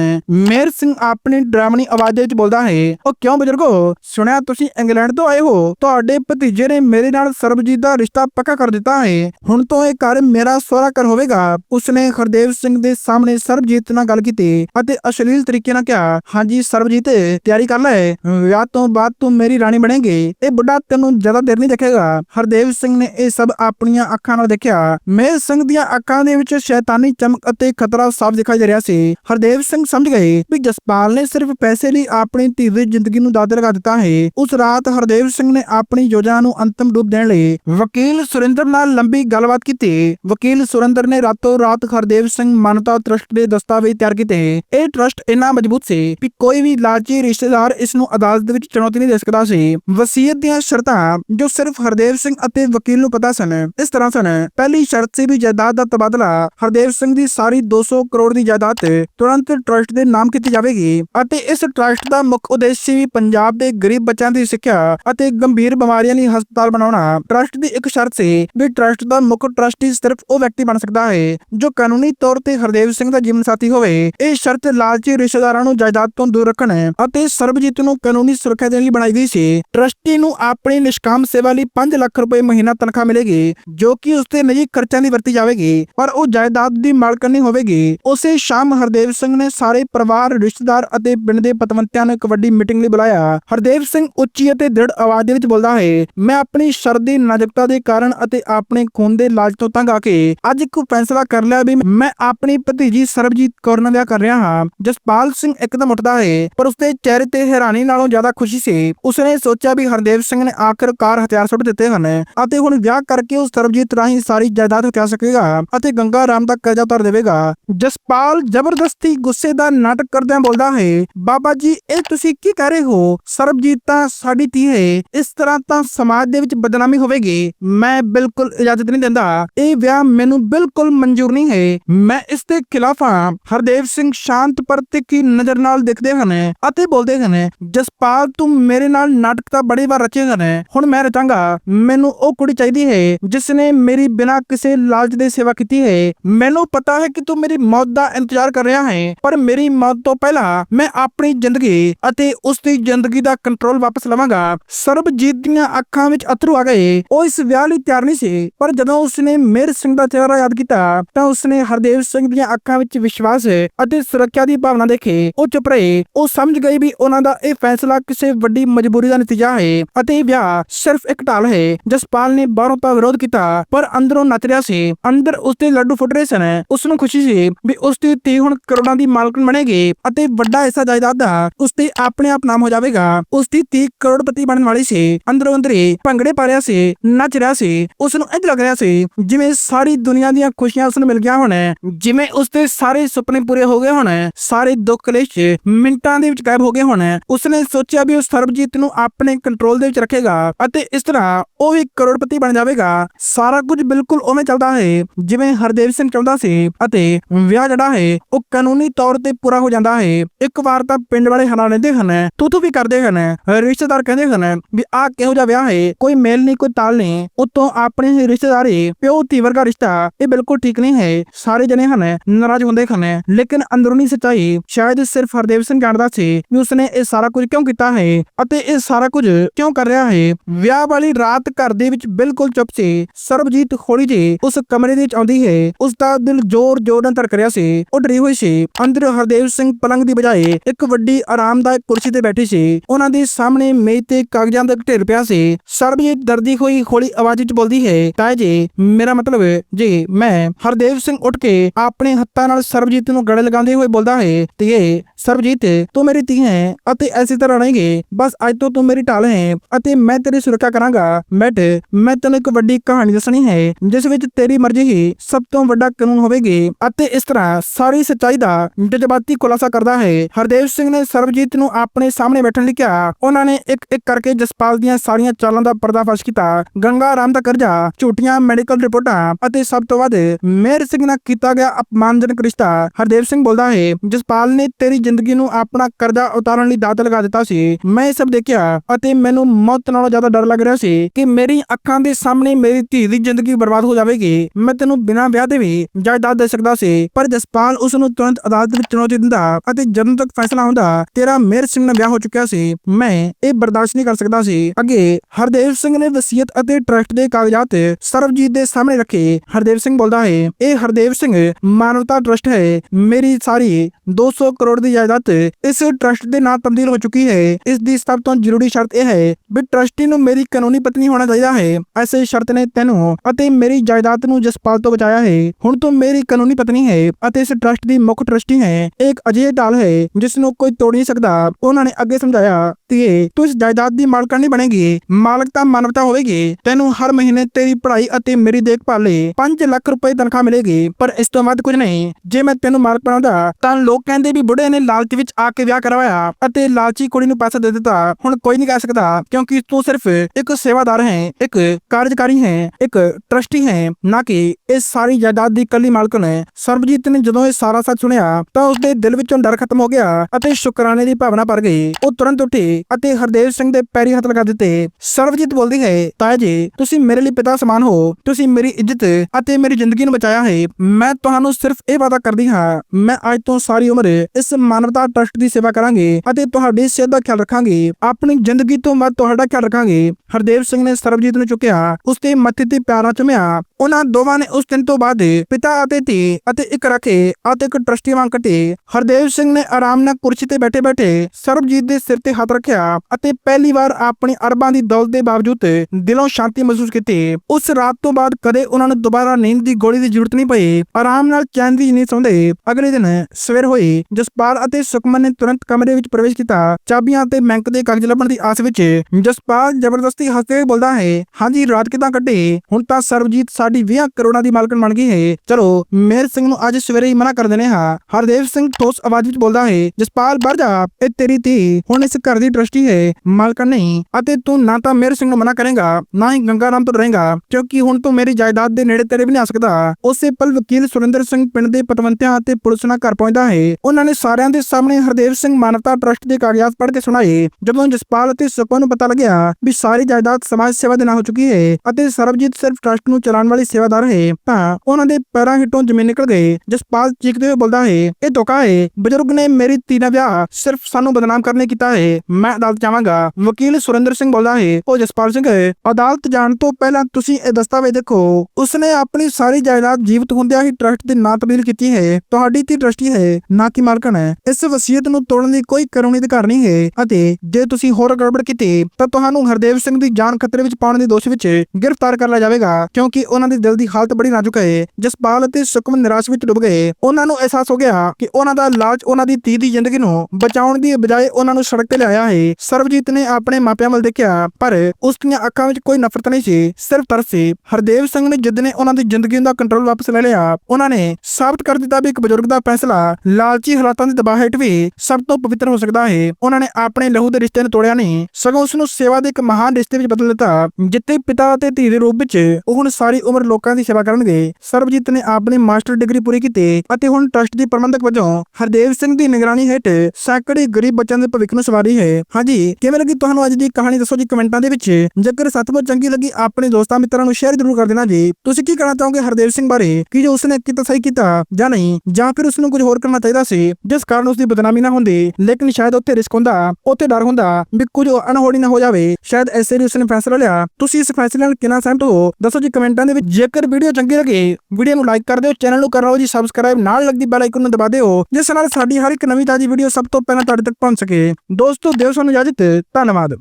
ਮੇਰ ਸਿੰਘ ਆਪਣੀ ਡਰਾਮਣੀ ਆਵਾਜ਼ ਵਿੱਚ ਬੋਲਦਾ ਹੈ ਉਹ ਕਿਉਂ ਬਜ਼ੁਰਗੋ? ਸੁਣਿਆ ਤੁਸੀਂ ਇੰਗਲੈਂਡ ਤੋਂ ਆਏ ਹੋ? ਤੁਹਾਡੇ ਭਤੀਜੇ ਨੇ ਮੇਰੇ ਨਾਲ ਸਰਬਜੀਤ ਦਾ ਰਿਸ਼ਤਾ ਪੱਕਾ ਕਰ ਦਿੱਤਾ ਹੈ ਹੁਣ ਤੋਂ ਇਹ ਘਰ ਮੇਰਾ ਸਹੁਰਾ ਘਰ ਹੋਵੇਗਾ। ਉਸਨੇ ਹਰਦੇਵ ਸਿੰਘ ਦੇ ਸਾਹਮਣੇ ਸਰਬਜੀਤ ਨਾਲ ਗੱਲ ਕੀਤੀ ਅਤੇ ਅਸ਼ਲੀਲ ਤਰੀਕੇ ਨਾਲ ਕਿਹਾ, ਹਾਂਜੀ ਸਰਬਜੀਤ, ਤਿਆਰੀ ਕਰ ਲੈ। ਵਿਆਹ ਤੋਂ ਬਾਅਦ ਤੂੰ ਮੇਰੀ ਰਾਣੀ ਬਣੇਗੀ। ਇਹ ਬੁੱਢਾ ਤੈਨੂੰ ਜ਼ਿਆਦਾ ਦੇਰ ਨਹੀਂ ਦੇਖੇਗਾ। ਹਰਦੇਵ ਸਿੰਘ ਨੇ ਇਹ ਸਭ ਆਪਣੀਆਂ ਅੱਖਾਂ ਨਾਲ ਦੇਖਿਆ। ਮੇਰ ਸਿੰਘ ਦੀਆਂ ਅੱਖਾਂ ਦੇ ਵਿੱਚ ਸ਼ੈਤਾਨੀ ਚਮਕ ਅਤੇ ਖਤਰਾ ਸਾਫ਼ ਦਿਖਾਈ ਦੇ ਰਿਹਾ ਸੀ। ਹਰਦੇਵ ਸਿੰਘ ਸਮਝ ਗਏ ਵੀ ਜਸਪਾਲ ਨੇ ਸਿਰਫ ਪੈਸੇ ਲਈ ਆਪਣੀ ਧੀ ਦੀ ਜ਼ਿੰਦਗੀ ਨੂੰ ਦਾਅ ਲਗਾ ਦਿੱਤਾ ਹੈ। ਉਸ ਰਾਤ ਹਰਦੇਵ ਸਿੰਘ ਨੇ ਆਪਣੀ ਯੋਜਨਾ ਨੂੰ ਅੰਤਮ ਰੂਪ ਦੇਣ ਲਈ ਵਕੀਲ ਸੁਰਿੰਦਰ ਨਾਲ ਲੰਬੀ ਗੱਲਬਾਤ ਕੀਤੀ। ਵਕੀਲ ਸੁਰਿੰਦਰ ਨੇ ਰਾਤੋਂ ਰਾਤ ਹਰਦੇਵ ਸਿੰਘ ਮਾਨਤਾ ਟਰਸਟ ਦੇ ਦਸਤਾਵੇਜ਼ ਤਿਆਰ ਕੀਤੇ। ਇਹ ਟਰਸਟ ਇੰਨਾ ਮਜ਼ਬੂਤ ਸੀ ਕਿ ਕੋਈ ਵੀ ਲਾਲਚੀ ਰਿਸ਼ਤੇਦਾਰ ਇਸ ਨੂੰ ਅਦਾਲਤ ਦੇ ਵਿੱਚ ਚੁਣੌਤੀ ਨਹੀਂ ਦੇ ਸਕਦਾ ਸੀ। ਵਸੀਅਤ ਦੀਆਂ ਸ਼ਰਤਾਂ ਜੋ ਸਿਰਫ ਹਰਦੇਵ ਸਿੰਘ ਅਤੇ ਵਕੀਲ ਨੂੰ ਪਤਾ ਸਨ। ਇਸ ਤਰ੍ਹਾਂ ਸਨ, ਪਹਿਲੀ ਸ਼ਰਤ ਸੀ ਵੀ ਜਾਇਦਾਦ ਦਾ ਤਬਾਦਲਾ ਹਰਦੇਵ ਸਿੰਘ ਦੀ ਸਾਰੀ 200 ਕਰੋੜ ਦੀ ਜਾਇਦਾਦ ਤੁਰੰਤ ਟਰਸਟ ਦੇ ਨਾਮ ਕੀਤੀ ਜਾਵੇਗੀ ਅਤੇ ਇਸ ਟਰਸਟ ਦਾ ਮੁੱਖ ਉਦੇਸ਼ ਸੀ ਵੀ ਪੰਜਾਬ ਦੇ ਗਰੀਬ ਬੱਚਿਆਂ ਦੀ ਸਿੱਖਿਆ ਅਤੇ ਗੰਭੀਰ ਬਿਮਾਰੀਆਂ ਲਈ ਹਸਪਤਾਲ ਬਣਾਉਣਾ। ਟਰਸਟ ਦੀ ਇੱਕ ਸ਼ਰਤ ਸੀ ਵੀ ਟਰਸਟ ਦਾ ਮੁੱਖ ਟਰਸਟੀ ਸਿਰਫ ਉਹ ਵਿਅਕਤੀ ਬਣ ਸਕਦਾ ਹੈ ਜੋ ਕਾਨੂੰਨੀ ਤੌਰ ਤੇ ਹਰਦੇਵ ਸਿੰਘ ਦਾ ਜੀਵਨ ਸਾਥੀ ਹੋਵੇ। ਇਹ ਸ਼ਰਤ ਲਾਲਚੀ ਰਿਸ਼ਤੇਦਾਰਾਂ ਨੂੰ ਜਾਇਦਾਦ ਤੋਂ ਦੂਰ ਰੱਖਣ ਅਤੇ ਸਰਬਜੀਤ ਨੂੰ ਕਾਨੂੰਨੀ ਸੁਰੱਖਿਆ ਦੇਣ ਲਈ ਬਣਾਈ ਗਈ ਸੀ। ਟਰਸਟੀ ਨੂੰ ਆਪਣੀ ਨਿਸ਼ਕਾਮ ਸੇਵਾ ਲਈ 5 ਲੱਖ ਰੁਪਏ ਮਹੀਨਾ ਤਨਖਾਹ ਮਿਲੇਗੀ, ਜੋ ਕਿ ਉਸਦੇ ਨਿੱਜੀ ਖਰਚਿਆਂ ਲਈ ਵਰਤੀ ਜਾਵੇਗੀ, ਪਰ ਉਹ ਜਾਇਦਾਦ ਦੀ ਮਾਲਕਣ ਨਹੀਂ ਹੋਵੇਗੀ। ਉਸੇ ਸ਼ਾਮ ਹਰਦੇਵ ਸਿੰਘ ਨੇ ਸਾਰੇ ਪਰਿਵਾਰ, ਰਿਸ਼ਤੇਦਾਰ ਅਤੇ ਪਿੰਡ ਦੇ ਪਤਵੰਤਿਆਂ ਨੂੰ ਇੱਕ ਵੱਡੀ ਮੀਟਿੰਗ ਲਈ ਬੁਲਾਇਆ। ਹਰਦੇਵ ਸਿੰਘ ਉੱਚੀ ਅਤੇ ਦ੍ਰਿੜ ਆਵਾਜ਼ ਦੇ ਵਿੱਚ ਬੋਲਦਾ ਹੈ, ਮੈਂ ਆਪਣੀ ਸ਼ਰਦੀ, ਨਾਜ਼ੁਕਤਾ ਦੇ ਕਾਰਨ ਅਤੇ ਆਪਣੇ ਖੂਨ ਦੇ ਲਾਜ ਤੋਂ ਤੰਗ ਆ ਕੇ ਅੱਜ ਇੱਕ ਫੈਸਲਾ ਕਰ ਲਿਆ ਵੀ ਮੈਂ ਆਪਣੀ ਭਤੀਜੀ ਸਰਬਜੀਤ ਕੌਰ ਨਾਲ ਵਿਆਹ ਕਰ ਰਿਹਾ ਹਾਂ। ਜਸਪਾਲ ਸਿੰਘ ਇੱਕਦਮ ਉੱਠਦਾ ਹੈ, ਪਰ ਉਸਦੇ ਚਿਹਰੇ ਤੇ ਹੈਰਾਨੀ ਨਾਲੋਂ ਜ਼ਿਆਦਾ ਖੁਸ਼ੀ ਸੀ। ਉਸਨੇ ਸੋਚਿਆ ਵੀ ਹਰਦੇਵ ਸਿੰਘ ਨੇ ਆਖਰਕਾਰ ਹਥਿਆਰ ਸੁੱਟ ਦਿੱਤੇ ਹਨ। ਅਤੇ ਹੁਣ ਵਿਆਹ ਕਰਕੇ ਉਹ ਸਰਬਜੀਤ ਰਾਹੀਂ ਸਾਰੀ ਜਾਇਦਾਦ ਹਥਿਆ ਸਕੇਗਾ ਅਤੇ ਗੰਗਾ ਰਾਮ ਦਾ ਕਰਜ਼ਾ ਉਤਾਰ ਦੇਵੇਗਾ। ਜਸਪਾਲ ਜ਼ਬਰਦਸਤੀ ਗੁੱਸੇ ਦਾ ਨਾਟਕ ਕਰਦਿਆਂ ਬੋਲਦਾ ਹੈ, ਬਾਬਾ ਜੀ, ਇਹ ਤੁਸੀਂ ਕੀ ਕਹਿ ਰਹੇ ਹੋ? ਸਰਬਜੀਤ ਤਾਂ ਸਾਡੀ ਧੀ ਹੈ। ਇਸ ਤਰ੍ਹਾਂ ਤਾਂ ਸਮਾਜ ਦੇ ਵਿੱਚ ਬਦਨਾਮੀ ਹੋਵੇਗੀ। ਮੈਂ ਬਿਲਕੁਲ ਇਜਾਜ਼ਤ ਨਹੀਂ ਦਿੰਦਾ। ਇਹ ਵਿਆਹ ਮੈਨੂੰ ਬਿਲਕੁਲ ਮਨਜ਼ੂਰ ਨਹੀਂ ਹੈ। ਮੈਂ ਇਸ ਦੇ ਖਿਲਾਫ ਹਾਂ। ਹਰਦੇਵ ਸਿੰਘ ਸ਼ਾਂਤ ਪਰ ਤਿੱਖੀ ਨਜ਼ਰ ਨਾਲ ਦੇਖਦੇ ਹਨ ਅਤੇ ਬੋਲਦੇ ਹਨ, ਜਸਪਾਲ, ਤੂੰ ਮੇਰੇ ਨਾਲ ਨਾਟਕ ਤਾਂ ਬੜੇ ਵਾਰ ਰਚੇ ਹਨ। ਹੁਣ ਮੈਂ ਰਚਾਂਗਾ। ਮੈਨੂੰ ਉਹ ਕੁੜੀ ਚਾਹੀਦੀ ਹੈ ਜਿਸ ਨੇ ਮੇਰੀ ਬਿਨਾਂ ਕਿਸੇ ਲਾਲਚ ਦੇ ਸੇਵਾ ਕੀਤੀ ਹੈ। ਮੈਨੂੰ ਪਤਾ ਹੈ ਕਿ ਤੂੰ ਮੇਰੀ ਮੌਤ ਦਾ ਇੰਤਜ਼ਾਰ ਕਰ ਰਿਹਾ ਹੈ, ਪਰ ਮੇਰੀ ਮੌਤ ਤੋਂ ਪਹਿਲਾਂ ਮੈਂ ਆਪਣੀ ਜ਼ਿੰਦਗੀ ਅਤੇ ਉਸ ਦੀ ਜ਼ਿੰਦਗੀ ਦਾ ਕੰਟਰੋਲ ਵਾਪਸ ਲਵਾਂਗਾ। ਸਰਬਜੀਤ ਦੀਆਂ ਅੱਖਾਂ ਵਿੱਚ ਅਥਰੂ ਆ ਗਏ। ਉਹ ਇਸ ਵਿਆਹ ਲਈ ਤਿਆਰ ਨਹੀਂ ਸੀ, ਪਰ ਜਦੋਂ ਉਸਨੇ ਮੇਰ ਸਿੰਘ ਦਾ ਚਿਹਰਾ ਯਾਦ ਕੀਤਾ, ਤਾਂ ਉਸਨੇ ਹਰਦੇਵ ਸਿੰਘ ਦੀਆਂ ਅੱਖਾਂ ਵਿੱਚ ਵਿਸ਼ਵਾਸ ਅਤੇ ਸੁਰੱਖਿਆ ਦੀ ਭਾਵਨਾ ਦੇਖੀ। ਉਹ ਚੁੱਪ ਰਹੇ। ਉਹ ਸਮਝ ਗਈ ਵੀ ਉਹਨਾਂ ਦਾ ਇਹ ਫੈਸਲਾ ਕਿਸੇ ਵੱਡੀ ਮਜਬੂਰੀ ਦਾ ਨਤੀਜਾ ਹੈ ਅਤੇ ਇਹ ਵਿਆਹ ਸਿਰਫ ਇੱਕ ਢਾਲ ਹੈ ਜਸਪਾਲ ਨੇ ਬਾਹਰੋਂ ਤਾਂ ਵਿਰੋਧ ਕੀਤਾ, ਪਰ ਅੰਦਰੋਂ ਨੱਚ ਰਿਹਾ ਸੀ। ਅੰਦਰ ਉਸਦੇ ਲੱਡੂ ਫੁੱਟ ਰਹੇ ਸਨ। ਉਸ ਨੂੰ ਖੁਸ਼ੀ ਸੀ ਵੀ ਉਸ ਦੀ ਧੀ ਹੁਣ ਕਰੋੜਾਂ ਦੀ ਮਾਲਕਣ ਬਣੇਗੀ ਅਤੇ ਵੱਡਾ ਹਿੱਸਾ ਜਾਇਦਾਦ ਦਾ ਉਸ ਤੇ ਆਪਣੇ ਆਪ ਨਾਮ ਹੋ ਜਾਵੇਗਾ। ਉਸ ਦੀ ਧੀ ਕਰੋੜਪਤੀ ਬਣਨ ਵਾਲੀ ਸੀ। ਅੰਦਰੋਂ ਅੰਦਰੀ ਭੰਗੜੇ ਪਾ ਰਿਹਾ ਸੀ, ਨੱਚ ਰਿਹਾ ਸੀ। ਉਸ ਨੂੰ ਇੰਜ ਲੱਗ ਰਿਹਾ ਸੀ ਜਿਵੇਂ ਸਾਰੀ ਦੁਨੀਆ ਦੀਆਂ ਖੁਸ਼ੀਆਂ ਉਸ ਨੂੰ ਮਿਲ ਗਿਆ ਹੋਣ। ਜਿਵੇਂ ਉਸ ਦੇ ਸਾਰੇ ਸੁਪਨੇ ਪੂਰੇ ਹੋ ਗਏ ਹੋਣ। ਸਾਰੇ ਦੁੱਖ ਕਲੇਸ਼ ਮਿੰਟਾਂ ਦੇ ਵਿੱਚ ਗਾਇਬ ਹੋ ਗਏ ਹੋਣ। ਉਸਨੇ ਸੋਚਿਆ ਵੀ ਉਹ ਸਰਬਜੀਤ ਨੂੰ ਆਪਣੇ ਕੰਟਰੋਲ ਦੇ ਵਿੱਚ ਰੱਖੇਗਾ ਅਤੇ ਇਸ ਤਰ੍ਹਾਂ ਉਹ ਵੀ ਕਰੋੜਪਤੀ ਬਣ ਜਾਵੇਗਾ। ਸਾਰਾ ਕੁਝ ਬਿਲਕੁਲ ਉਵੇਂ ਚੱਲਦਾ ਹੈ, ਜਿਵੇਂ ਹਰਦੇਵ ਸਿੰਘ ਚਾਹੁੰਦਾ ਸੀ ਅਤੇ ਵਿਆਹ ਜਿਹੜਾ ਹੈ, ਉਹ ਕਾਨੂੰਨੀ ਤੌਰ ਤੇ ਪੂਰਾ ਹੋ ਜਾਂਦਾ ਹੈ। ਇੱਕ ਵਾਰ ਤਾਂ ਪਿੰਡ ਵਾਲੇ ਹਨਾ ਲੈਂਦੇ ਹਨ, ਤੂੰ ਤੂੰ ਵੀ ਕਰਦੇ ਹਨ, ਰਿਸ਼ਤੇਦਾਰ ਕਹਿੰਦੇ ਹਨ ਵੀ ਆਹ ਕਿਹੋ ਜਿਹਾ ਵਿਆਹ ਹੈ, ਕੋਈ ਮੇਲ ਨਹੀਂ, ਕੋਈ ਤਾਲ ਨਹੀਂ, ਉਤੋਂ ਆਪਣੇ ਹੀ ਰਿਸ਼ਤੇਦਾਰੀ ਪਿਓ ਧੀ ਵਰਗਾ ਰਿਸ਼ਤਾ, ਇਹ ਬਿਲਕੁਲ ਠੀਕ ਨਹੀਂ ਹੈ। ਸਾਰੇ ਜਣੇ ਹਨ, ਨਾਰਾਜ਼ ਹੁੰਦੇ ਹਨ, ਲੇਕਿਨ ਅੰਦਰੂਨੀ ਸੱਚਾਈ ਸ਼ਾਇਦ ਸਿਰਫ ਹਰਦੇਵ ਸਿੰਘ ਜਾਣਦਾ ਸੀ ਵੀ ਉਸਨੇ ਇਹ ਸਾਰਾ ਕੁਝ ਕਿਉਂ ਕੀਤਾ ਹੈ ਅਤੇ ਇਹ ਸਾਰਾ ਕੁਝ ਕਿਉਂ ਕਰ ਰਿਹਾ ਹੈ। ਵਿਆਹ ਵਾਲੀ ਰਾਤ ਘਰ ਦੇ ਵਿੱਚ ਬਿਲਕੁਲ ਚੁੱਪ ਸੀ। ਸਰਬਜੀਤ ਹੌਲੀ ਜਿਹੀ ਉਸ ਕਮਰੇ ਦੇ ਵਿੱਚ ਆਉਂਦੀ ਹੈ। ਉਸ ਦਾ ਦਿਲ ਜ਼ੋਰ-ਜ਼ੋਰ ਨਾਲ ਧੜਕ ਰਿਹਾ ਸੀ। ਉਹ ਡਰੀ ਹੋਈ ਸੀ। ਅੰਦਰ ਹਰਦੇਵ ਸਿੰਘ ਪਲੰਗ ਦੀ ਬਜਾਏ ਇੱਕ ਵੱਡੀ ਆਰਾਮਦਾਇਕ ਕੁਰਸੀ ਤੇ ਬੈਠੀ ਸੀ। ਉਹਨਾਂ ਦੇ ਸਾਹਮਣੇ ਮੇਜ਼ ਤੇ ਕਾਗਜ਼ਾਂ ਦਾ ਢੇਰ ਪਿਆ ਸੀ। ਸਰਬਜੀਤ ਡਰਦੀ ਹੋਈ ਹੌਲੀ ਆਵਾਜ਼ ਵਿੱਚ ਬੋਲਦੀ ਹੈ, ਤਾਏ ਜੀ, ਮੇਰਾ ਮਤਲਬ ਜੀ, ਮੈਂ ਹਰਦੇਵ ਸਿੰਘ ਉੱਠ ਕੇ ਆਪਣੇ ਹੱਥਾਂ ਨਾਲ ਸਰਬਜੀਤ ਨੂੰ ਗਲੇ ਲਗਾਉਂਦੇ ਹੋਏ ਬੋਲਦਾ ਹੈ ਧੀਏ ਸਰਬਜੀਤ, ਤੂੰ ਮੇਰੀ ਧੀ ਹੈ ਅਤੇ ਐਸੀ ਤਰ੍ਹਾਂ ਰਹੇਂਗੇ ਬਸ ਅੱਜ ਤੋਂ ਤੂੰ ਮੇਰੀ ਢਾਲ ਹੈ ਅਤੇ ਮੈਂ ਤੇਰੀ ਸੁਰੱਖਿਆ ਕਰਾਂਗਾ। ਮੈਟ ਮੈਂ ਤੈਨੂੰ ਇੱਕ ਵੱਡੀ ਕਹਾਣੀ ਦੱਸਣੀ ਹੈ, ਜਿਸ ਵਿੱਚ ਤੇਰੀ ਮਰਜ਼ੀ ਹੀ ਸਭ ਤੋਂ ਵੱਡਾ ਕਾਨੂੰਨ ਹੋਵੇਗੀ ਅਤੇ ਇਸ ਤਰ੍ਹਾਂ ਸਾਰੀ ਸੱਚਾਈ ਦਾ ਜਜ਼ਬਾਤੀ ਖੁਲਾਸਾ ਕਰਦਾ ਹੈ। ਹਰਦੇਵ ਸਿੰਘ ਨੇ ਸਰਬਜੀਤ ਨੂੰ ਆਪਣੇ ਸਾਹਮਣੇ ਬੈਠਣ ਲਈ ਕਿਹਾ। ਉਹਨਾਂ ਨੇ ਇੱਕ ਇੱਕ ਕਰਕੇ ਜਸਪਾਲ ਦੀਆਂ ਸਾਰੀਆਂ ਚਾਲਾਂ ਦਾ ਪਰਦਾਫਾਸ਼ ਕੀਤਾ। ਗੰਗਾ ਰਾਮ ਦਾ ਕਰਜ਼ਾ, ਝੂਠੀਆਂ ਮੈਡੀਕਲ ਰਿਪੋਰਟਾਂ ਅਤੇ ਸਭ ਤੋਂ ਵੱਧ ਮੇਰ ਸਿੰਘ ਨਾਲ ਕੀਤਾ ਗਿਆ ਅਪਮਾਨਜਨਕ ਰਿਸ਼ਤਾ। ਹਰਦੇਵ ਸਿੰਘ ਬੋਲਦਾ ਹੈ, ਜਸਪਾਲ ਨੇ ਤੇਰੀ ਜ਼ਿੰਦਗੀ ਨੂੰ ਆਪਣਾ ਕਰਜ਼ਾ ਉਤਾਰਨ ਲਈ ਦਾਤ ਲਗਾ ਦਿੱਤਾ ਸੀ। ਮੈਂ ਇਹ ਸਭ ਦੇਖਿਆ ਅਤੇ ਮੈਨੂੰ ਮੌਤ ਨਾਲੋਂ ਜ਼ਿਆਦਾ ਡਰ ਲੱਗ ਰਿਹਾ ਸੀ ਕਿ ਮੇਰੀ ਅੱਖਾਂ ਦੇ ਸਾਹਮਣੇ ਮੇਰੀ ਧੀ ਦੀ ਜ਼ਿੰਦਗੀ ਬਰਬਾਦ ਹੋ ਜਾਵੇਗੀ। ਮੈਂ ਤੈਨੂੰ ਬਿਨਾਂ ਵਿਆਹ ਦੇ ਵੀ ਜਾਇਦਾਦ ਦੇ ਸਕਦਾ ਸੀ, ਪਰ ਜਸਪਾਲ ਉਸ ਨੂੰ ਤੁਰੰਤ ਅਦਾਲਤ ਵਿੱਚ ਚੁਣੌਤੀ ਦਿੰਦਾ ਅਤੇ ਜਦੋਂ ਤੱਕ ਫੈਸਲਾ ਹੁੰਦਾ, ਤੇਰਾ ਮੇਰ ਸਿੰਘ ਨਾਲ ਵਿਆਹ ਹੋ ਚੁੱਕਿਆ ਸੀ, ਮੈਂ ਇਹ ਬਰਦਾਸ਼ਤ ਨਹੀਂ ਕਰ ਸਕਦਾ ਸੀ। ਅੱਗੇ ਹਰਦੇਵ ਸਿੰਘ ਨੇ ਵਸੀਅਤ ਅਤੇ ਟਰਸਟ ਦੇ ਕਾਗਜ਼ਾਤ ਸਰਬਜੀਤ ਦੇ ਸਾਹਮਣੇ ਰੱਖੇ। ਹਰਦੇਵ ਸਿੰਘ ਬੋਲਦਾ ਹੈ, ਇਹ ਹਰਦੇਵ ਸਿੰਘ ਮਾਨਵਤਾ ਟਰਸਟ ਹੈ। ਮੇਰੀ ਸਾਰੀ 200 ਕਰੋੜ ਦੀ ਜਾਇਦਾਦ ਇਸ ਟਰਸਟ ਦੇ ਨਾਂ ਤਬਦੀਲ ਹੋ ਚੁੱਕੀ ਹੈ। ਇਸ ਦੀ ਸਭ ਤੋਂ ਜ਼ਰੂਰੀ ਸ਼ਰਤ ਇਹ ਹੈ ਵੀ ਟਰਸਟੀ ਨੂੰ ਮੇਰੀ ਕਾਨੂੰਨੀ ਪਤਨੀ ਹੋਣਾ ਚਾਹੀਦਾ ਹੈ। ਐਸੇ ਸ਼ਰਤ ਨੇ ਤੈਨੂੰ ਅਤੇ ਮੇਰੀ ਜਾਇਦਾਦ ਨੂੰ ਜਸਪਾਲ ਤੋਂ ਬਚਾਇਆ ਹੈ। ਹੁਣ ਤੂੰ ਮੇਰੀ ਕਾਨੂੰਨੀ ਪਤਨੀ ਹੈ ਅਤੇ ਇਸ ਟਰਸਟ ਦੀ ਮੁੱਖ ਟਰਸਟੀ ਹੈ। ਇੱਕ ਅਜਿਹੀ ਢਾਲ ਹੈ ਜਿਸ ਨੂੰ ਕੋਈ ਤੋੜ ਨਹੀਂ ਸਕਦਾ। ਉਹਨਾਂ ਨੇ ਅੱਗੇ ਸਮਝਾਇਆ ਧੀਏ ਤੂੰ ਇਸ ਜਾਇਦਾਦ ਦੀ ਮਾਲਕਣ ਨਹੀਂ ਬਣੇਗੀ। ਮਾਲਕ ਮਾਨਵਤਾ ਹੋਵੇਗੀ। ਤੈਨੂੰ ਹਰ ਮਹੀਨੇ ਤੇਰੀ ਪੜ੍ਹਾਈ ਅਤੇ ਮੇਰੀ ਦੇਖਭਾਲ ਲਈ 5 ਲੱਖ ਰੁਪਏ ਤਨਖਾਹ ਮਿਲੇਗੀ। ਪਰ ਇਸ ਤੋਂ ਵੱਧ ਕੁਝ ਨਹੀਂ। ਜੇ ਮੈਂ ਤੈਨੂੰ ਮਾਲਕ ਬਣਾਉਂਦਾ, ਤਾਂ ਲੋਕ ਕਹਿੰਦੇ ਵੀ ਬੁੱਢੇ ਨੇ ਲਾਲਚ ਵਿੱਚ ਆ ਕੇ ਵਿਆਹ ਕਰਵਾਇਆ ਅਤੇ ਲਾਲਚੀ ਕੁੜੀ ਨੂੰ ਪੈਸਾ ਦੇ ਦਿੱਤਾ। ਹੁਣ ਕੋਈ ਨਹੀਂ ਕਹਿ ਸਕਦਾ, ਕਿਉਂਕਿ ਤੂੰ ਸਿਰਫ ਇੱਕ ਸੇਵਾਦਾਰ ਹੈ। ਇੱਕ ਕਾਰਜਕਾਰੀ ਹੈ, ਇੱਕ ਟਰਸਟੀ ਹੈ, ਨਾ ਕਿ ਇਸ ਸਾਰੀ ਜਾਇਦਾਦ ਦੀ ਕੱਲੀ ਮਾਲਕਣ ਹੈ ਸਰਬਜੀਤ ਨੇ ਜਦੋਂ ਇਹ ਸਾਰਾ ਸੱਚ ਸੁਣਿਆ, ਤਾਂ ਉਸਦੇ ਦਿਲ ਵਿੱਚੋਂ ਡਰ ਖਤਮ ਹੋ ਗਿਆ ਅਤੇ ਸ਼ੁਕਰਾਨੇ ਦੀ ਭਾਵਨਾ ਭਰ ਗਈ। ਉਹ ਤੁਰੰਤ ਉੱਠੀ ਅਤੇ ਹਰਦੇਵ ਸਿੰਘ ਦੇ ਪੈਰੀ ਹੱਥ ਲਗਾ ਦਿੱਤੇ। ਸਰਬਜੀਤ ਬੋਲਦੀ ਹੈ, ਤਾਇਆ ਜੀ, ਤੁਸੀਂ ਮੇਰੇ ਲਈ ਪਿਤਾ ਸਮਾਨ ਹੋ, ਤੁਸੀਂ ਮੇਰੀ ਇੱਜ਼ਤ ਅਤੇ ਮੇਰੀ ਜ਼ਿੰਦਗੀ ਨੂੰ ਬਚਾਇਆ ਹੈ। ਮੈਂ ਤੁਹਾਨੂੰ ਸਿਰਫ ਇਹ ਵਾਅਦਾ ਕਰਦੀ ਹਾਂ, ਮੈਂ ਅੱਜ ਤੋਂ ਸਾਰੀ ਉਮਰ ਇਸ ਮਾਨਵਤਾ ਟਰਸਟ ਦੀ ਸੇਵਾ ਕਰਾਂਗੀ ਅਤੇ ਤੁਹਾਡੀ ਸਿਹਤ ਦਾ ਖਿਆਲ ਰੱਖਾਂਗੀ। ਆਪਣੀ ਜ਼ਿੰਦਗੀ ਤੋਂ ਵੱਧ ਤੁਹਾਡਾ ਖਿਆਲ ਰੱਖਾਂਗੇ। ਹਰਦੇਵ ਸਿੰਘ ਨੇ ਸਰਬਜੀਤ ਨੂੰ ਚੁੱਕਿਆ ਉਸ ਦੇ ਮੱਥੇ ਤੇ ਪਿਆਰਾ ਚੁੰਮਿਆ। ਉਹਨਾਂ ਦੋਵਾਂ ਨੇ ਉਸ ਦਿਨ ਤੋਂ ਬਾਅਦ ਪਿਤਾ ਅਤੇ ਧੀ ਅਤੇ ਇੱਕ ਰੱਖੇ ਅਤੇ ਇੱਕ ਟਰਸਟੀ ਵਾਂਗ ਕੱਟੇ। ਹਰਦੇਵ ਸਿੰਘ ਨੇ ਆਰਾਮ ਨਾਲ ਕੁਰਸੀ ਤੇ ਬੈਠੇ ਬੈਠੇ ਸਰਬਜੀਤ ਦੇ ਸਿਰ ਤੇ ਹੱਥ ਰੱਖਿਆ ਅਤੇ ਪਹਿਲੀ ਵਾਰ ਆਪਣੀ ਅਰਬਾਂ ਦੀ ਦੌਲਤ ਦੇ ਬਾਵਜੂਦ ਦਿਲੋਂ ਸ਼ਾਂਤੀ ਮਹਿਸੂਸ ਕੀਤੀ। ਉਸ ਰਾਤ ਤੋਂ ਬਾਅਦ ਕਦੇ ਉਹਨਾਂ ਨੂੰ ਦੁਬਾਰਾ ਨੀਂਦ ਦੀ ਗੋਲੀ ਦੀ ਜ਼ਰੂਰਤ ਨਹੀਂ ਪਈ। ਆਰਾਮ ਨਾਲ ਚੈਨ ਦੀ ਨੀਂਦ ਸੌਂਦੇ ਅਗਲੇ ਦਿਨ ਸਵੇਰ ਹੋਈ। ਜਸਪਾਲ ਅਤੇ ਸੁਖਮਨ ਨੇ ਤੁਰੰਤ ਕਮਰੇ ਵਿੱਚ ਪ੍ਰਵੇਸ਼ ਕੀਤਾ। ਚਾਬੀਆਂ ਅਤੇ ਬੈਂਕ ਦੇ ਕਾਗਜ਼ ਲੱਭਣ ਦੀ ਆਸ ਵਿੱਚ ਜਸਪਾਲ ਜ਼ਬਰਦਸਤੀ ਹੱਸਦੇ ਬੋਲਦਾ ਹੈ ਹਾਂਜੀ, ਰਾਤ ਕਿਦਾਂ ਕੱਢੇ? ਹੁਣ ਤਾਂ ਸਰਬਜੀਤ ਸਾਡੀ 20 ਕਰੋੜਾਂ ਦੀ ਮਾਲਕਣ ਬਣ ਗਈ ਹੈ। ਚਲੋ ਮੇਰ ਸਿੰਘ ਨੂੰ ਅੱਜ ਸਵੇਰੇ ਹੀ ਮਨਾ ਕਰ ਦੇਣੇ ਹਾਂ। ਹਰਦੇਵ ਸਿੰਘ ਠੋਸ ਆਵਾਜ਼ ਵਿੱਚ ਬੋਲਦਾ ਹੈ, ਜਸਪਾਲ ਬੜ ਜਾ। ਇਹ ਤੇਰੀ ਧੀ ਹੁਣ ਇਸ ਘਰ ਦੀ ਟਰਸਟੀ ਹੈ। ਮਾਲਕਣ ਨਹੀਂ। ਅਤੇ ਤੂੰ ਨਾ ਤਾਂ ਮੇਰ ਸਿੰਘ ਨੂੰ ਮਨਾ ਕਰੇਗਾ, ਨਾ ਹੀ ਗੰਗਾ ਰਾਮ ਤੋਂ ਡਰੇਗਾ। ਕਿਉਂਕਿ ਹੁਣ ਤੂੰ ਮੇਰੀ ਜਾਇਦਾਦ ਦੇ ਨੇੜੇ ਤੇਰੇ ਵੀ ਨਹੀਂ ਆ ਸਕਦਾ। ਉਸੇ ਪਲ ਵਕੀਲ ਸੁਰਿੰਦਰ ਸਿੰਘ ਪਿੰਡ ਦੇ ਪਤਵੰਤਿਆਂ ਅਤੇ ਪੁਲਿਸ ਨਾਲ ਘਰ ਪਹੁੰਚਦਾ ਹੈ। ਉਹਨਾਂ ਨੇ ਸਾਰਿਆਂ ਦੇ ਸਾਹਮਣੇ ਹਰਦੇਵ ਸਿੰਘ ਮਾਨਵਤਾ ਟਰਸਟ ਦੇ ਕਾਗਜ਼ਾਤ ਪੜ੍ਹ ਕੇ ਸੁਣਾਏ। ਜਦੋਂ ਜਸਪਾਲ ਅਤੇ ਸੁਖਮਨ ਨੂੰ ਪਤਾ ਲੱਗਿਆ ਵੀ ਸਾਰੀ ਜਾਇਦਾਦ ਸਮਾਜ ਸੇਵਾ ਦੇ ਹੋ ਚੁੱਕੀ ਹੈ ਅਤੇ ਸਰਬਜੀਤ ਸਿਰਫ ਟਰਸਟ ਨੂੰ ਚਲਾਉਣ ਵਾਲੀ ਸੇਵਾਦਾਰ ਹੈ, ਤਾਂ ਉਹਨਾਂ ਦੇ ਪੈਰਾਂ ਹਿੱਟੋਂ ਜ਼ਮੀਨ ਨਿਕਲ ਗਏ ਜਸਪਾਲ ਚੀਕਦੇ ਹੋਏ ਬੋਲਦਾ ਹੈ, ਇਹ ਧੋਖਾ ਹੈ, ਬਜ਼ੁਰਗ ਨੇ ਮੇਰੀ ਧੀ ਵਿਆਹ ਸਿਰਫ ਸਾਨੂੰ ਬਦਨਾਮ ਕਰਨ ਕੀਤਾ ਹੈ, ਮੈਂ ਅਦਾਲਤ ਜਾਵਾਂਗਾ। ਵਕੀਲ ਸੁਰਿੰਦਰ ਸਿੰਘ ਬੋਲਦਾ ਹੈ, ਉਹ ਜਸਪਾਲ ਸਿੰਘ ਅਦਾਲਤ ਜਾਣ ਤੋਂ ਪਹਿਲਾਂ ਤੁਸੀਂ ਇਹ ਦਸਤਾਵੇਜ਼ ਦੇਖੋ। ਉਸਨੇ ਆਪਣੀ ਸਾਰੀ ਜਾਇਦਾਦ ਜੀਵਤ ਹੁੰਦਿਆਂ ਹੀ ਟਰਸਟ ਦੇ ਨਾਂ ਤਬਦੀਲ ਕੀਤੀ ਹੈ। ਤੁਹਾਡੀ ਧੀ ਟਰਸਟੀ ਹੈ, ਨਾ ਕਿ ਮਾਲਕਣ ਹੈ। ਇਸ ਵਸੀਅਤ ਨੂੰ ਤੋੜਨ ਦੀ ਕੋਈ ਕਾਨੂੰਨੀ ਅਧਿਕਾਰ ਨਹੀਂ ਹੈ ਅਤੇ ਜੇ ਤੁਸੀਂ ਹੋਰ ਗੜਬੜ ਕੀਤੀ, ਤਾਂ ਤੁਹਾਨੂੰ ਹਰਦੇਵ ਸਿੰਘ ਦੀ ਜਾਨ ਖਤਰੇ ਵਿੱਚ ਪਾਉਣ ਦੇ ਦੋਸ਼ ਵਿੱਚ ਗ੍ਰਿਫਤਾਰ ਕਰ ਲਿਆ ਜਾਵੇਗਾ, ਕਿਉਂਕਿ ਉਹਨਾਂ ਦੀ ਦਿਲ ਦੀ ਹਾਲਤ ਬੜੀ ਨਾਜ਼ੁਕ ਹੈ। ਜਸਪਾਲ ਅਤੇ ਸੁਖਮ ਨਿਰਾਸ਼ ਵਿੱਚ ਡੁੱਬ ਗਏ। ਉਹਨਾਂ ਨੂੰ ਅਹਿਸਾਸ ਹੋ ਗਿਆ ਕਿ ਉਹਨਾਂ ਦਾ ਲਾਲਚ ਉਹਨਾਂ ਦੀ ਧੀ ਦੀ ਜ਼ਿੰਦਗੀ ਨੂੰ ਬਚਾਉਣ ਦੀ ਬਜਾਏ ਉਹਨਾਂ ਨੂੰ ਸੜਕ ਤੇ ਲਿਆਇਆ ਹੈ। ਸਰਬਜੀਤ ਨੇ ਆਪਣੇ ਮਾਪਿਆਂ ਵੱਲ ਦੇਖਿਆ, ਪਰ ਉਸ ਦੀਆਂ ਅੱਖਾਂ ਵਿੱਚ ਕੋਈ ਨਫ਼ਰਤ ਨਹੀਂ ਸੀ, ਸਿਰਫ ਤਰਸ ਸੀ। ਹਰਦੇਵ ਸਿੰਘ ਨੇ ਜਿੱਦ ਨੇ ਉਹਨਾਂ ਦੀ ਜ਼ਿੰਦਗੀ ਦਾ ਕੰਟਰੋਲ ਵਾਪਸ ਲੈ ਲਿਆ। ਉਹਨਾਂ ਨੇ ਸਾਬਤ ਕਰ ਦਿੱਤਾ ਵੀ ਇੱਕ ਬਜ਼ੁਰਗ ਦਾ ਫੈਸਲਾ ਲਾਲਚੀ ਹਾਲਾਤਾਂ ਦੇ ਦਬਾਅ ਹੇਠ ਵੀ ਸਭ ਤੋਂ ਪਵਿੱਤਰ ਹੋ ਸਕਦਾ ਹੈ। ਉਹਨਾਂ ਨੇ ਆਪਣੇ ਲਹੂ ਦੇ ਰਿਸ਼ਤੇ ਨੂੰ ਤੋੜਿਆ ਨਹੀਂ, ਸਗੋਂ ਉਸ ਨੂੰ ਸੇਵਾ ਦੇ ਇੱਕ ਮਹਾਨ ਰਿਸ਼ਤੇ ਵਿੱਚ ਬਦਲ ਦਿੱਤਾ। ਜਿੱਥੇ ਪਿਤਾ ਅਤੇ ਧੀ ਦੇ ਰੂਪ ਵਿੱਚ ਉਹ ਹੁਣ ਸਾਰੀ ਉਮਰ ਲੋਕਾਂ ਦੀ ਸੇਵਾ ਕਰਨਗੇ, ਸਰਬਜੀਤ ਨੇ ਆਪਣੀ ਮਾਸਟਰ ਡਿਗਰੀ ਪੂਰੀ ਕੀਤੀ ਅਤੇ ਹੁਣ ਟਰਸਟ ਦੀ ਪ੍ਰਬੰਧਕ ਵਜੋਂ ਹਰਦੇਵ ਸਿੰਘ ਦੀ ਨਿਗਰਾਨੀ ਹੇਠ ਸੈਂਕੜੇ ਗਰੀਬ ਬੱਚਿਆਂ ਦੇ ਭਵਿੱਖ ਨੂੰ ਸਵਾਰੀ ਹੈ। ਹਾਂਜੀ, ਕਿਵੇਂ ਲੱਗੀ ਤੁਹਾਨੂੰ ਅੱਜ ਦੀ ਕਹਾਣੀ ਦੱਸੋ ਜੀ ਕਮੈਂਟਾਂ ਦੇ ਵਿੱਚ। ਜੇਕਰ ਸੱਚਮੁੱਚ ਚੰਗੀ ਲੱਗੀ, ਆਪਣੇ ਦੋਸਤਾਂ ਮਿੱਤਰਾਂ ਨੂੰ ਸ਼ੇਅਰ ਜ਼ਰੂਰ ਕਰ ਦੇਣਾ ਜੀ। ਤੁਸੀਂ ਕੀ ਕਹਿਣਾ ਚਾਹੋਗੇ ਹਰਦੇਵ ਸਿੰਘ ਬਾਰੇ? ਕਿ ਜੋ ਉਸਨੇ ਕੀਤਾ, ਸਹੀ ਕੀਤਾ ਜਾਂ ਨਹੀਂ? ਜਾਂ ਫਿਰ ਉਸ ਨੂੰ ਕੁਝ ਹੋਰ ਕਰਨਾ ਚਾਹੀਦਾ ਸੀ, ਜਿਸ ਕਾਰਨ ਉਸ ਦੀ ਬਦਨਾਮੀ ਨਾ ਹੁੰਦੀ? ਲੇਕਿਨ ਸ਼ਾਇਦ ਉੱਥੇ ਰਿਸਕ ਹੁੰਦਾ, ਉੱਥੇ ਡਰ ਹੁੰਦਾ ਵੀ ਕੁਝ ਅਣਹੋਣੀ ਨਾ ਹੋ ਜਾਵੇ। ਸ਼ਾਇਦ ਐਸੇ ਲਈ ਉਸਨੇ ਫੈਸਲਾ ਲਿਆ ਤੁਸੀਂ ਇਸ ਫੈਸਲੇ ਨਾਲ ਕਿੰਨਾ ਸਹਿਮਤ ਹੋ? ਦੱਸੋ ਜੀ ਕਮੈਂਟਾਂ ਦੇ ਵਿੱਚ। ਜੇਕਰ ਵੀਡੀਓ ਚੰਗੀ ਲੱਗੇ, ਵੀਡੀਓ ਨੂੰ ਲਾਈਕ ਕਰ ਦਿਓ, ਚੈਨਲ ਨੂੰ ਕਰੋ ਜੀ ਸਬਸਕ੍ਰਾਈਬ ਨਾਲ ਲੱਗਦੀ ਬੈਲ ਆਈਕਨ ਨੂੰ ਦਬਾ ਦਿਓ, ਜਿਸ ਨਾਲ ਸਾਡੀ ਹਰ ਇੱਕ ਨਵੀਂ ਤਾਜ਼ੀ ਵੀਡੀਓ ਸਭ ਤੋਂ ਪਹਿਲਾਂ ਤੁਹਾਡੇ ਤੱਕ ਪਹੁੰਚ ਸਕੇ। ਦੋਸਤੋ, ਦਿਓ ਸਾਨੂੰ ਇਜਾਜ਼ਤ, ਧੰਨਵਾਦ।